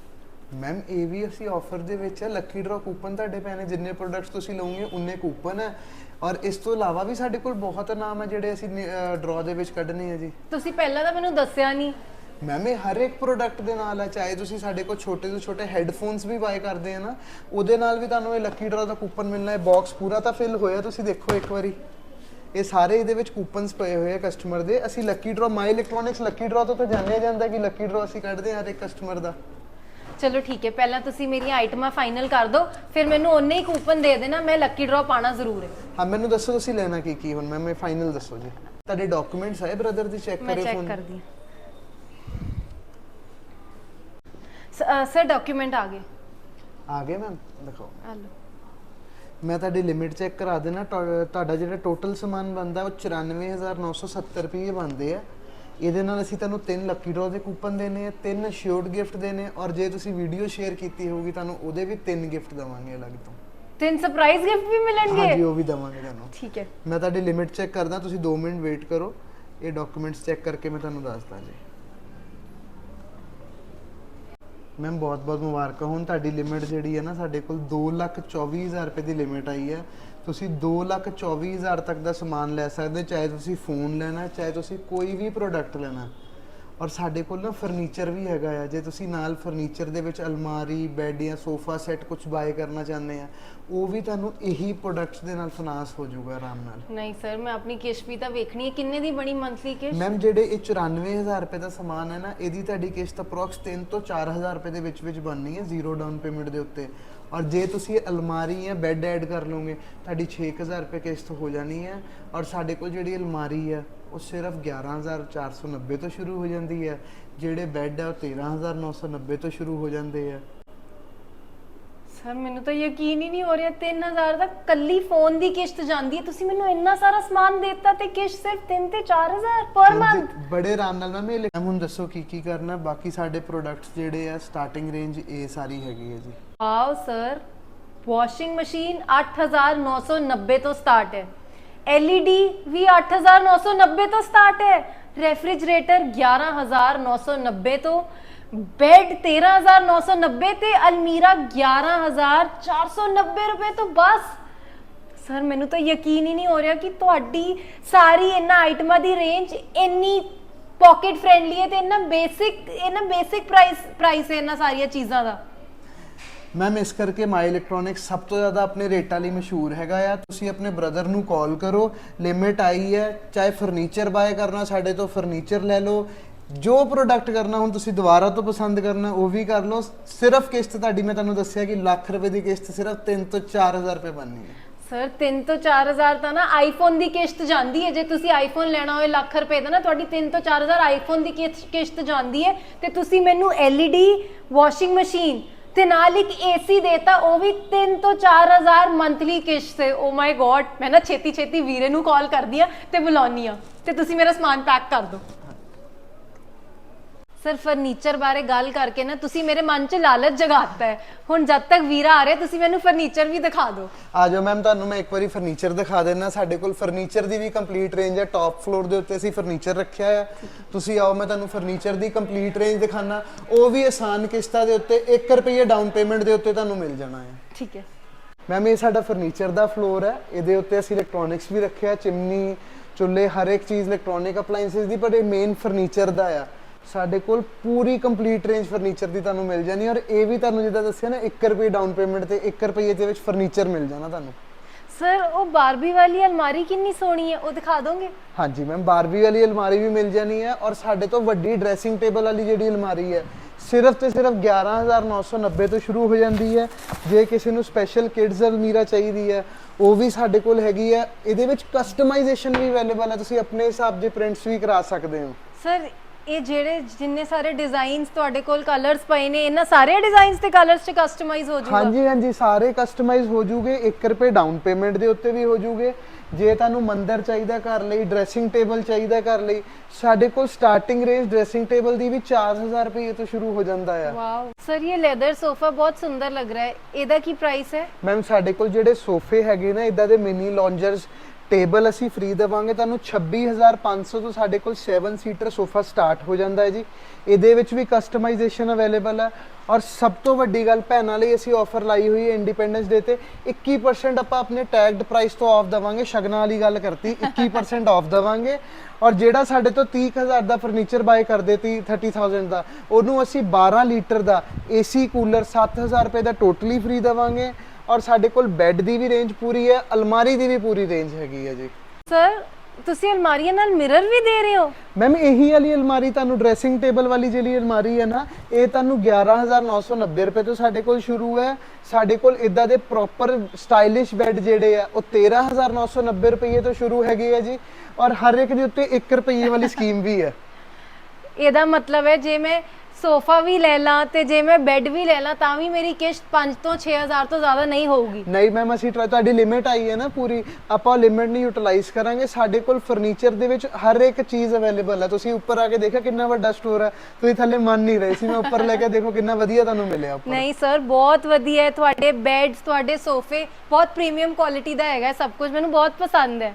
ਮੈਮ ਇਹ ਵੀ ਅਸੀਂ ਆਫਰ ਦੇ ਵਿੱਚ ਹੈ ਲੱਕੀ ਡਰਾ ਕੂਪਨ ਤੁਹਾਡੇ ਪੈਣੇ ਜਿੰਨੇ ਪ੍ਰੋਡਕਟਸ ਤੁਸੀਂ ਲਓਗੇ ਉਨੇ ਕੂਪਨ ਹੈ। ਔਰ ਇਸ ਤੋਂ ਇਲਾਵਾ ਵੀ ਸਾਡੇ ਕੋਲ ਬਹੁਤ ਨਾਮ ਹੈ ਜਿਹੜੇ ਅਸੀਂ ਡਰਾ ਦੇ ਵਿੱਚ ਕੱਢਨੇ ਆ ਜੀ। ਤੁਸੀਂ ਪਹਿਲਾਂ ਤਾਂ ਮੈਨੂੰ ਦੱਸਿਆ ਨਹੀਂ। ਮੈਮ ਇਹ ਹਰ ਇੱਕ ਪ੍ਰੋਡਕਟ ਦੇ ਨਾਲ ਹੈ ਚਾਹੇ ਤੁਸੀਂ ਸਾਡੇ ਕੋਲ ਛੋਟੇ ਤੋਂ ਛੋਟੇ ਹੈੱਡਫੋਨਸ ਵੀ ਬਾਏ ਕਰਦੇ ਆ ਨਾ ਉਹਦੇ ਨਾਲ ਵੀ ਤੁਹਾਨੂੰ ਇਹ ਲੱਕੀ ਡਰਾ ਦਾ ਕੂਪਨ ਮਿਲਣਾ ਹੈ ਬਾਕਸ ਪੂਰਾ ਤਾਂ ਫਿਲ ਹੋਇਆ ਤੁਸੀਂ ਦੇਖੋ ਇੱਕ ਵਾਰੀ। ਇਹ ਸਾਰੇ ਇਹਦੇ ਵਿੱਚ ਕੂਪਨਸ ਪਏ ਹੋਏ ਆ ਕਸਟਮਰ ਦੇ। ਅਸੀਂ lucky draw My Electronics lucky draw ਤੋਂ ਤਾਂ ਜਾਣਿਆ ਜਾਂਦਾ ਕਿ ਲੱਕੀ ਡਰਾ ਅਸੀਂ ਕੱਢਦੇ ਹਾਂ ਹਰ ਇੱਕ ਕਸਟਮਰ ਦਾ। ਚਲੋ ਠੀਕ ਹੈ ਪਹਿਲਾਂ ਤੁਸੀਂ ਮੇਰੀਆਂ ਆਈਟਮਾਂ ਫਾਈਨਲ ਕਰ ਦਿਓ ਫਿਰ ਮੈਨੂੰ ਉਹਨੇ ਹੀ ਕੂਪਨ ਦੇ ਦੇਣਾ ਮੈਂ ਲੱਕੀ ਡਰਾ ਪਾਣਾ ਜ਼ਰੂਰ ਹੈ। ਹਾਂ ਮੈਨੂੰ ਦੱਸੋ ਤੁਸੀਂ ਲੈਣਾ ਕੀ ਕੀ ਹੁਣ? ਮੈਮ ਇਹ ਫਾਈਨਲ ਦੱਸੋ ਜੀ। ਤੁਹਾਡੇ ਡਾਕੂਮੈਂਟਸ ਹੈ ਬ੍ਰਦਰ ਦੀ ਚੈੱਕ ਮੈਂ ਕਰਿਓ ਚੈੱਕ ਫੋਨ ਕਰਦੀ ਹਾਂ। ਸਰ ਡਾਕੂਮੈਂਟ ਆ ਗਏ। ਆ ਗਏ ਮੈਮ ਦਿਖਾਓ। ਆ ਲਓ ਮੈਂ ਤੁਹਾਡੀ ਲਿਮਿਟ ਚੈੱਕ ਕਰਾ ਦੇਣਾ ਤੁਹਾ- ਤੁਹਾਡਾ ਜਿਹੜਾ ਟੋਟਲ ਸਮਾਨ ਬਣਦਾ ਉਹ 94970 ਰੁਪਏ ਬਣਦੇ ਆ। ਇਹਦੇ ਨਾਲ ਅਸੀਂ ਤੁਹਾਨੂੰ ਤਿੰਨ ਲੱਕੀ ਡਰਾ ਦੇ ਕੂਪਨ ਦੇਣੇ ਆ ਤਿੰਨ ਸ਼ਿਓਰਡ ਗਿਫਟ ਦੇਣੇ ਔਰ ਜੇ ਤੁਸੀਂ ਵੀਡੀਓ ਸ਼ੇਅਰ ਕੀਤੀ ਹੋਊਗੀ ਤੁਹਾਨੂੰ ਉਹਦੇ ਵੀ ਤਿੰਨ ਗਿਫਟ ਦਵਾਂਗੇ ਅਲੱਗ ਤੋਂ। ਤਿੰਨ ਸਰਪ੍ਰਾਈਜ਼ ਗਿਫਟ ਵੀ ਹਾਂਜੀ ਮਿਲਣਗੇ ਉਹ ਵੀ ਦਵਾਂਗੇ ਤੁਹਾਨੂੰ। ਠੀਕ ਹੈ। ਮੈਂ ਤੁਹਾਡੀ ਲਿਮਿਟ ਚੈੱਕ ਕਰਦਾ ਤੁਸੀਂ 2 ਮਿੰਟ ਵੇਟ ਕਰੋ। ਇਹ ਡਾਕੂਮੈਂਟਸ ਚੈੱਕ ਕਰਕੇ ਮੈਂ ਤੁਹਾਨੂੰ ਦੱਸਦਾ ਜੀ। ਮੈਮ ਬਹੁਤ ਬਹੁਤ ਮੁਬਾਰਕਾਂ। ਹੁਣ ਤੁਹਾਡੀ ਲਿਮਿਟ ਜਿਹੜੀ ਹੈ ਨਾ, ਸਾਡੇ ਕੋਲ 224000 ਰੁਪਏ ਦੀ ਲਿਮਿਟ ਆਈ ਹੈ। ਤੁਸੀਂ 224000 ਤੱਕ ਦਾ ਸਮਾਨ ਲੈ ਸਕਦੇ ਚਾਹੇ ਤੁਸੀਂ ਫੋਨ ਲੈਣਾ, ਚਾਹੇ ਤੁਸੀਂ ਕੋਈ ਵੀ ਪ੍ਰੋਡਕਟ ਲੈਣਾ। ਔਰ ਸਾਡੇ ਕੋਲ ਨਾ ਫਰਨੀਚਰ ਵੀ ਹੈਗਾ ਆ। ਜੇ ਤੁਸੀਂ ਨਾਲ ਫਰਨੀਚਰ ਦੇ ਵਿੱਚ ਅਲਮਾਰੀ ਬੈੱਡ ਜਾਂ ਸੋਫਾ ਸੈੱਟ ਕੁਝ ਬਾਏ ਕਰਨਾ ਚਾਹੁੰਦੇ ਆ ਉਹ ਵੀ ਤੁਹਾਨੂੰ ਇਹੀ ਪ੍ਰੋਡਕਟਸ ਦੇ ਨਾਲ ਫਾਈਨਾਂਸ ਹੋ ਜਾਊਗਾ ਆਰਾਮ ਨਾਲ। ਨਹੀਂ ਸਰ ਮੈਂ ਆਪਣੀ ਕਿਸ਼ਤ ਵੀ ਤਾਂ ਵੇਖਣੀ ਹੈ। ਕਿੰਨੇ ਦੀ ਬਣੀ ਮੰਥਲੀ ਕਿਸ਼ਤ? ਮੈਮ ਜਿਹੜੇ ਇਹ 94000 ਰੁਪਏ ਦਾ ਸਮਾਨ ਹੈ ਨਾ ਇਹਦੀ ਤੁਹਾਡੀ ਕਿਸ਼ਤ ਅਪਰੋਕਸ 3 ਤੋਂ 4000 ਰੁਪਏ ਦੇ ਵਿੱਚ ਵਿੱਚ ਬਣਨੀ ਹੈ ਜ਼ੀਰੋ ਡਾਊਨ ਪੇਮੈਂਟ ਦੇ ਉੱਤੇ। ਔਰ ਜੇ ਤੁਸੀਂ ਇਹ ਅਲਮਾਰੀ ਜਾਂ ਬੈੱਡ ਐਡ ਕਰ ਲਓਗੇ ਤੁਹਾਡੀ 6000 ਰੁਪਏ ਕਿਸ਼ਤ ਹੋ ਜਾਣੀ ਹੈ। ਔਰ ਸਾਡੇ ਕੋਲ ਜਿਹੜੀ ਅਲਮਾਰੀ ਹੈ ਉਹ ਸਿਰਫ 11490 ਤੋਂ ਸ਼ੁਰੂ ਹੋ ਜਾਂਦੀ ਹੈ। ਜਿਹੜੇ ਬੈੱਡ ਹੈ ਉਹ 13990 ਤੋਂ ਸ਼ੁਰੂ ਹੋ ਜਾਂਦੇ ਆ। ਸਰ ਮੈਨੂੰ ਤਾਂ ਯਕੀਨ ਹੀ ਨਹੀਂ ਹੋ ਰਿਹਾ। 3000 ਦਾ ਕੱਲੀ ਫੋਨ ਦੀ ਕਿਸ਼ਤ ਜਾਂਦੀ ਹੈ। ਤੁਸੀਂ ਮੈਨੂੰ ਇੰਨਾ ਸਾਰਾ ਸਮਾਨ ਦੇਤਾ ਤੇ ਕਿਸ਼ਤ ਸਿਰਫ 3 ਤੇ 4000 ਪਰ ਮੰਥ ਬੜੇ ਆਰਾਮ ਨਾਲ ਮੈਮ ਇਹ ਲਿਖ- ਮੈਮ ਹੁਣ ਦੱਸੋ ਕੀ ਕੀ ਕਰਨਾ। ਬਾਕੀ ਸਾਡੇ ਪ੍ਰੋਡਕਟਸ ਜਿਹੜੇ ਆ ਸਟਾਰਟਿੰਗ ਰੇਂਜ ਇਹ ਸਾਰੀ ਹੈਗੀ ਹੈ ਜੀ। ਵਾਓ ਸਰ ਵਾਸ਼ਿੰਗ ਮਸ਼ੀਨ 8990 ਤੋਂ ਸਟਾਰਟ ਹੈ। LED ਵੀ 8990 ਤੋਂ ਸਟਾਰਟ ਹੈ। ਰੈਫ੍ਰਿਜਰੇਟਰ 11990 ਤੋਂ। ਬੈੱਡ 13990 ਤੇ ਅਲਮੀਰਾ 11490 ਰੁਪਏ ਤੋਂ ਬਸ। ਸਰ ਮੈਨੂੰ ਤਾਂ ਯਕੀਨ ਹੀ ਨਹੀਂ ਹੋ ਰਿਹਾ ਕਿ ਤੁਹਾਡੀ ਸਾਰੀ ਇਹਨਾਂ ਆਈਟਮਾਂ ਦੀ ਰੇਂਜ ਇੰਨੀ ਪਾਕਟ ਫ੍ਰੈਂਡਲੀ ਹੈ ਤੇ ਇੰਨਾ ਬੇਸਿਕ ਇੰਨਾ ਬੇਸਿਕ ਪ੍ਰਾਈਸ ਪ੍ਰਾਈਸ ਹੈ ਇਹਨਾਂ ਸਾਰੀਆਂ ਚੀਜ਼ਾਂ ਦਾ। ਮੈਮ ਇਸ ਕਰਕੇ ਮਾਈ ਇਲੈਕਟ੍ਰੋਨਿਕਸ ਸਭ ਤੋਂ ਜ਼ਿਆਦਾ ਆਪਣੇ ਰੇਟਾਂ ਲਈ ਮਸ਼ਹੂਰ ਹੈਗਾ ਆ। ਤੁਸੀਂ ਆਪਣੇ ਬ੍ਰਦਰ ਨੂੰ ਕਾਲ ਕਰੋ ਲਿਮਿਟ ਆਈ ਹੈ, ਚਾਹੇ ਫਰਨੀਚਰ ਬਾਏ ਕਰਨਾ ਸਾਡੇ ਤੋਂ ਫਰਨੀਚਰ ਲੈ ਲਓ। ਜੋ ਪ੍ਰੋਡਕਟ ਕਰਨਾ ਹੁਣ ਤੁਸੀਂ ਦੁਬਾਰਾ ਤੋਂ ਪਸੰਦ ਕਰਨਾ, ਉਹ ਵੀ ਕਰ ਲਓ। ਸਿਰਫ ਕਿਸ਼ਤ ਤੁਹਾਡੀ, ਮੈਂ ਤੁਹਾਨੂੰ ਦੱਸਿਆ ਕਿ ਲੱਖ ਰੁਪਏ ਦੀ ਕਿਸ਼ਤ ਸਿਰਫ 3 ਤੋਂ 4000 ਰੁਪਏ ਬਣਨੀ ਹੈ। ਸਰ 3 ਤੋਂ 4000 ਤਾਂ ਨਾ ਆਈਫੋਨ ਦੀ ਕਿਸ਼ਤ ਜਾਂਦੀ ਹੈ। ਜੇ ਤੁਸੀਂ ਆਈਫੋਨ ਲੈਣਾ ਹੋਵੇ ਲੱਖ ਰੁਪਏ ਦਾ ਨਾ, ਤੁਹਾਡੀ 3 ਤੋਂ 4000 ਆਈਫੋਨ ਦੀ ਕਿਸ਼ਤ ਕਿਸ਼ਤ ਜਾਂਦੀ ਹੈ। ਤੇ ਤੁਸੀਂ ਮੈਨੂੰ LED ਵਾਸ਼ਿੰਗ ਮਸ਼ੀਨ ਤੇ ਨਾਲ ਇੱਕ AC ਦੇਤਾ, ਉਹ ਵੀ 3 ਤੋਂ 4000 ਮੰਥਲੀ ਕਿਸ਼ਤ ਹੈ ਓ ਮਾਈ ਗॉड ਮੈਂ ਨਾ ਛੇਤੀ ਛੇਤੀ ਵੀਰੇ ਨੂੰ ਕਾਲ ਕਰਦੀ ਆ ਤੇ ਬੁਲਾਉਣੀ ਆ ਤੇ ਤੁਸੀਂ ਮੇਰਾ ਸਮਾਨ ਪੈਕ ਕਰ ਦਿਓ। ਸਰ ਫਰਨੀਚਰ ਬਾਰੇ ਗੱਲ ਕਰਕੇ ਨਾ ਤੁਸੀਂ ਮੇਰੇ ਮਨ 'ਚ ਲਾਲਚ ਜਗਾਤਾ ਹੈ। ਹੁਣ ਜਦ ਤੱਕ ਵੀਰਾ ਆ ਰਿਹਾ ਤੁਸੀਂ ਮੈਨੂੰ ਫਰਨੀਚਰ ਵੀ ਦਿਖਾ ਦਿਓ। ਆ ਜਾਓ ਮੈਮ ਤੁਹਾਨੂੰ ਮੈਂ ਇੱਕ ਵਾਰੀ ਫਰਨੀਚਰ ਦਿਖਾ ਦੇਣਾ ਸਾਡੇ ਕੋਲ ਫਰਨੀਚਰ ਦੀ ਵੀ ਕੰਪਲੀਟ ਰੇਂਜ ਹੈ। ਟਾਪ ਫਲੋਰ ਦੇ ਉੱਤੇ ਅਸੀਂ ਫਰਨੀਚਰ ਰੱਖਿਆ ਹੈ। ਤੁਸੀਂ ਆਓ ਮੈਂ ਤੁਹਾਨੂੰ ਫਰਨੀਚਰ ਦੀ ਕੰਪਲੀਟ ਰੇਂਜ ਦਿਖਾਣਾ ਉਹ ਵੀ ਆਸਾਨ ਕਿਸ਼ਤਾਂ ਦੇ ਉੱਤੇ 1 ਰੁਪਏ ਡਾਊਨ ਪੇਮੈਂਟ ਦੇ ਉੱਤੇ ਤੁਹਾਨੂੰ ਮਿਲ ਜਾਣਾ ਹੈ। ਠੀਕ ਹੈ। ਮੈਮ ਇਹ ਸਾਡਾ ਫਰਨੀਚਰ ਦਾ ਫਲੋਰ ਹੈ। ਇਹਦੇ ਉੱਤੇ ਅਸੀਂ ਇਲੈਕਟ੍ਰੋਨਿਕਸ ਵੀ ਰੱਖਿਆ ਚਿਮਨੀ ਚੁੱਲ੍ਹੇ ਹਰ ਇੱਕ ਚੀਜ਼ ਇਲੈਕਟ੍ਰੋਨਿਕ ਅਪਲਾਈਐਂਸਸ ਦੀ ਪਰ ਇਹ ਮੇਨ ਫਰਨੀਚਰ ਦਾ ਆ। ਸਾਡੇ ਕੋਲ ਪੂਰੀ ਕੰਪਲੀਟ ਰੇਂਜ ਫਰਨੀਚਰ ਦੀ ਤੁਹਾਨੂੰ ਮਿਲ ਜਾਣੀ ਔਰ ਇਹ ਵੀ ਤੁਹਾਨੂੰ ਜਿੱਦਾਂ ਦੱਸਿਆ ਨਾ 1 ਰੁਪਏ ਡਾਊਨ ਪੇਮੈਂਟ ਤੇ 1 ਰੁਪਏ ਦੇ ਵਿੱਚ ਫਰਨੀਚਰ ਮਿਲ ਜਾਣਾ ਤੁਹਾਨੂੰ। ਸਰ ਉਹ ਬਾਰਬੀ ਵਾਲੀ ਅਲਮਾਰੀ ਕਿੰਨੀ ਸੋਹਣੀ ਹੈ ਉਹ ਦਿਖਾ ਦੋਗੇ? ਹਾਂਜੀ ਮੈਮ ਬਾਰਬੀ ਵਾਲੀ ਅਲਮਾਰੀ ਵੀ ਮਿਲ ਜਾਣੀ ਹੈ ਔਰ ਸਾਡੇ ਤੋਂ ਵੱਡੀ ਡਰੈਸਿੰਗ ਟੇਬਲ ਵਾਲੀ ਜਿਹੜੀ ਅਲਮਾਰੀ ਹੈ ਸਿਰਫ ਤੇ ਸਿਰਫ 11990 ਤੋਂ ਸ਼ੁਰੂ ਹੋ ਜਾਂਦੀ ਹੈ। ਜੇ ਕਿਸੇ ਨੂੰ ਸਪੈਸ਼ਲ ਕਿਡਸ ਅਲਮੀਰਾ ਚਾਹੀਦੀ ਹੈ ਉਹ ਵੀ ਸਾਡੇ ਕੋਲ ਹੈਗੀ ਹੈ। ਇਹਦੇ ਵਿੱਚ ਕਸਟਮਾਈਜ਼ੇਸ਼ਨ ਵੀ ਅਵੇਲੇਬਲ ਹੈ ਤੁਸੀਂ ਆਪਣੇ ਹਿਸਾਬ ਦੇ ਪ੍ਰਿੰਟਸ ਵੀ ਕਰਾ ਸਕਦੇ ਹੋ। ਸਰ ਇਹ ਜਿਹੜੇ ਜਿੰਨੇ ਸਾਰੇ ਡਿਜ਼ਾਈਨਸ ਤੁਹਾਡੇ ਕੋਲ ਕਲਰਸ ਪਏ ਨੇ ਇਹਨਾਂ ਸਾਰੇ ਡਿਜ਼ਾਈਨਸ ਤੇ ਕਲਰਸ ਚ ਕਸਟਮਾਈਜ਼ ਹੋ ਜਾਊਗਾ? ਹਾਂਜੀ ਹਾਂਜੀ ਸਾਰੇ ਕਸਟਮਾਈਜ਼ ਹੋ ਜੂਗੇ 1 ਰੁਪਏ ਡਾਊਨ ਪੇਮੈਂਟ ਦੇ ਉੱਤੇ ਵੀ ਹੋ ਜੂਗੇ ਜੇ ਤੁਹਾਨੂੰ ਮੰਦਰ ਚਾਹੀਦਾ ਘਰ ਲਈ ਡਰੈਸਿੰਗ ਟੇਬਲ ਚਾਹੀਦਾ ਘਰ ਲਈ ਸਾਡੇ ਕੋਲ ਸਟਾਰਟਿੰਗ ਰੇਂਜ ਡਰੈਸਿੰਗ ਟੇਬਲ ਦੀ ਵੀ 4000 ਰੁਪਏ ਤੋਂ ਸ਼ੁਰੂ ਹੋ ਜਾਂਦਾ ਆ। ਵਾਓ ਸਰ ਇਹ ਲੈਦਰ ਸੋਫਾ ਬਹੁਤ ਸੁੰਦਰ ਲੱਗ ਰਿਹਾ ਹੈ। ਇਹਦਾ ਕੀ ਪ੍ਰਾਈਸ ਹੈ? ਮੈਮ ਸਾਡੇ ਕੋਲ ਜਿਹੜੇ ਸੋਫੇ ਹੈਗੇ ਨਾ ਇਦਾਂ ਦੇ ਮਿਨੀ ਲੌਂਜਰਸ ਟੇਬਲ ਅਸੀਂ ਫ੍ਰੀ ਦੇਵਾਂਗੇ, ਤੁਹਾਨੂੰ 26500 ਤੋਂ ਸਾਡੇ ਕੋਲ 7 ਸੀਟਰ ਸੋਫਾ ਸਟਾਰਟ ਹੋ ਜਾਂਦਾ ਹੈ ਜੀ। ਇਹਦੇ ਵਿੱਚ ਵੀ ਕਸਟਮਾਈਜ਼ੇਸ਼ਨ ਅਵੇਲੇਬਲ ਹੈ। ਔਰ ਸਭ ਤੋਂ ਵੱਡੀ ਗੱਲ, ਭੈਣਾਂ ਲਈ ਅਸੀਂ ਆਫਰ ਲਾਈ ਹੋਈ ਹੈ ਇੰਡੀਪੈਂਡੈਂਸ ਡੇ ਤੇ। 21% ਆਪਾਂ ਆਪਣੇ ਟੈਗਡ ਪ੍ਰਾਈਸ ਤੋਂ ਆਫ ਦੇਵਾਂਗੇ। ਸ਼ਗਨਾਂ ਵਾਲੀ ਗੱਲ ਕਰਤੀ 21% ਆਫ ਦੇਵਾਂਗੇ। ਔਰ ਜਿਹੜਾ ਸਾਡੇ ਤੋਂ 30000 ਦਾ ਫਰਨੀਚਰ ਬਾਏ ਕਰਦੇ ਤੀ 30000 ਦਾ, ਉਹਨੂੰ ਅਸੀਂ 12 ਲੀਟਰ ਦਾ ਏਸੀ ਕੂਲਰ 7000 ਰੁਪਏ ਦਾ ਟੋਟਲੀ ਫ੍ਰੀ ਦੇਵਾਂਗੇ। ਔਰ ਸਾਡੇ ਕੋਲ ਬੈੱਡ ਦੀ ਵੀ ਰੇਂਜ ਪੂਰੀ ਹੈ ਅਲਮਾਰੀ ਦੀ ਵੀ ਪੂਰੀ ਰੇਂਜ ਹੈਗੀ ਹੈ ਜੀ। ਸਰ ਤੁਸੀਂ ਅਲਮਾਰੀਆਂ ਨਾਲ ਮਿਰਰ ਵੀ ਦੇ ਰਹੇ ਹੋ? ਮੈਮ ਇਹੀ ਵਾਲੀ ਅਲਮਾਰੀ ਤੁਹਾਨੂੰ ਡਰੈਸਿੰਗ ਟੇਬਲ ਵਾਲੀ ਜਿਹੜੀ ਅਲਮਾਰੀ ਹੈ ਨਾ ਇਹ ਤੁਹਾਨੂੰ 11990 ਰੁਪਏ ਤੋਂ ਸਾਡੇ ਕੋਲ ਸ਼ੁਰੂ ਹੈ। ਸਾਡੇ ਕੋਲ ਇਦਾਂ ਦੇ ਪ੍ਰੋਪਰ ਸਟਾਈਲਿਸ਼ ਬੈੱਡ ਜਿਹੜੇ ਆ ਉਹ 13990 ਰੁਪਏ ਤੋਂ ਸ਼ੁਰੂ ਹੈਗੇ ਆ ਜੀ। ਔਰ ਹਰ ਇੱਕ ਦੇ ਉੱਤੇ 1 ਰੁਪਏ ਵਾਲੀ ਸਕੀਮ ਵੀ ਹੈ। ਇਹਦਾ ਮਤਲਬ ਹੈ ਜੇ ਮੈਂ ਸੋਫਾ ਵੀ ਲੈ ਲਾਂ ਤੇ ਜੇ ਮੈਂ ਬੈੱਡ ਵੀ ਲੈ ਲਾਂ ਤਾਂ ਵੀ ਮੇਰੀ ਕਿਸ਼ਤ 5 ਤੋਂ 6000 ਤੋਂ ਜ਼ਿਆਦਾ ਨਹੀਂ ਹੋਊਗੀ। ਨਹੀਂ ਮੈਮ ਅਸੀਂ ਤੁਹਾਡੀ ਲਿਮਿਟ ਆਈ ਹੈ ਨਾ ਪੂਰੀ। ਆਪਾਂ ਲਿਮਿਟ ਨਹੀਂ ਯੂਟਿਲਾਈਜ਼ ਕਰਾਂਗੇ। ਸਾਡੇ ਕੋਲ ਫਰਨੀਚਰ ਦੇ ਵਿੱਚ ਹਰ ਇੱਕ ਚੀਜ਼ ਅਵੇਲੇਬਲ ਹੈ। ਤੁਸੀਂ ਉੱਪਰ ਆ ਕੇ ਦੇਖਿਆ ਕਿੰਨਾ ਵੱਡਾ ਸਟੋਰ ਹੈ। ਤੁਸੀਂ ਥੱਲੇ ਮੰਨ ਨਹੀਂ ਰਹੇ। ਸੀ ਮੈਂ ਉੱਪਰ ਲੈ ਕੇ ਦੇਖੋ ਕਿੰਨਾ ਵਧੀਆ ਤੁਹਾਨੂੰ ਮਿਲਿਆ ਉੱਪਰ। ਨਹੀਂ ਸਰ ਬਹੁਤ ਵਧੀਆ ਹੈ। ਤੁਹਾਡੇ ਬੈੱਡਸ ਤੁਹਾਡੇ ਸੋਫੇ ਬਹੁਤ ਪ੍ਰੀਮੀਅਮ ਕੁਆਲਿਟੀ ਦਾ ਹੈਗਾ ਸਭ ਕੁਝ। ਮੈਨੂੰ ਬਹੁਤ ਪਸੰਦ ਹੈ।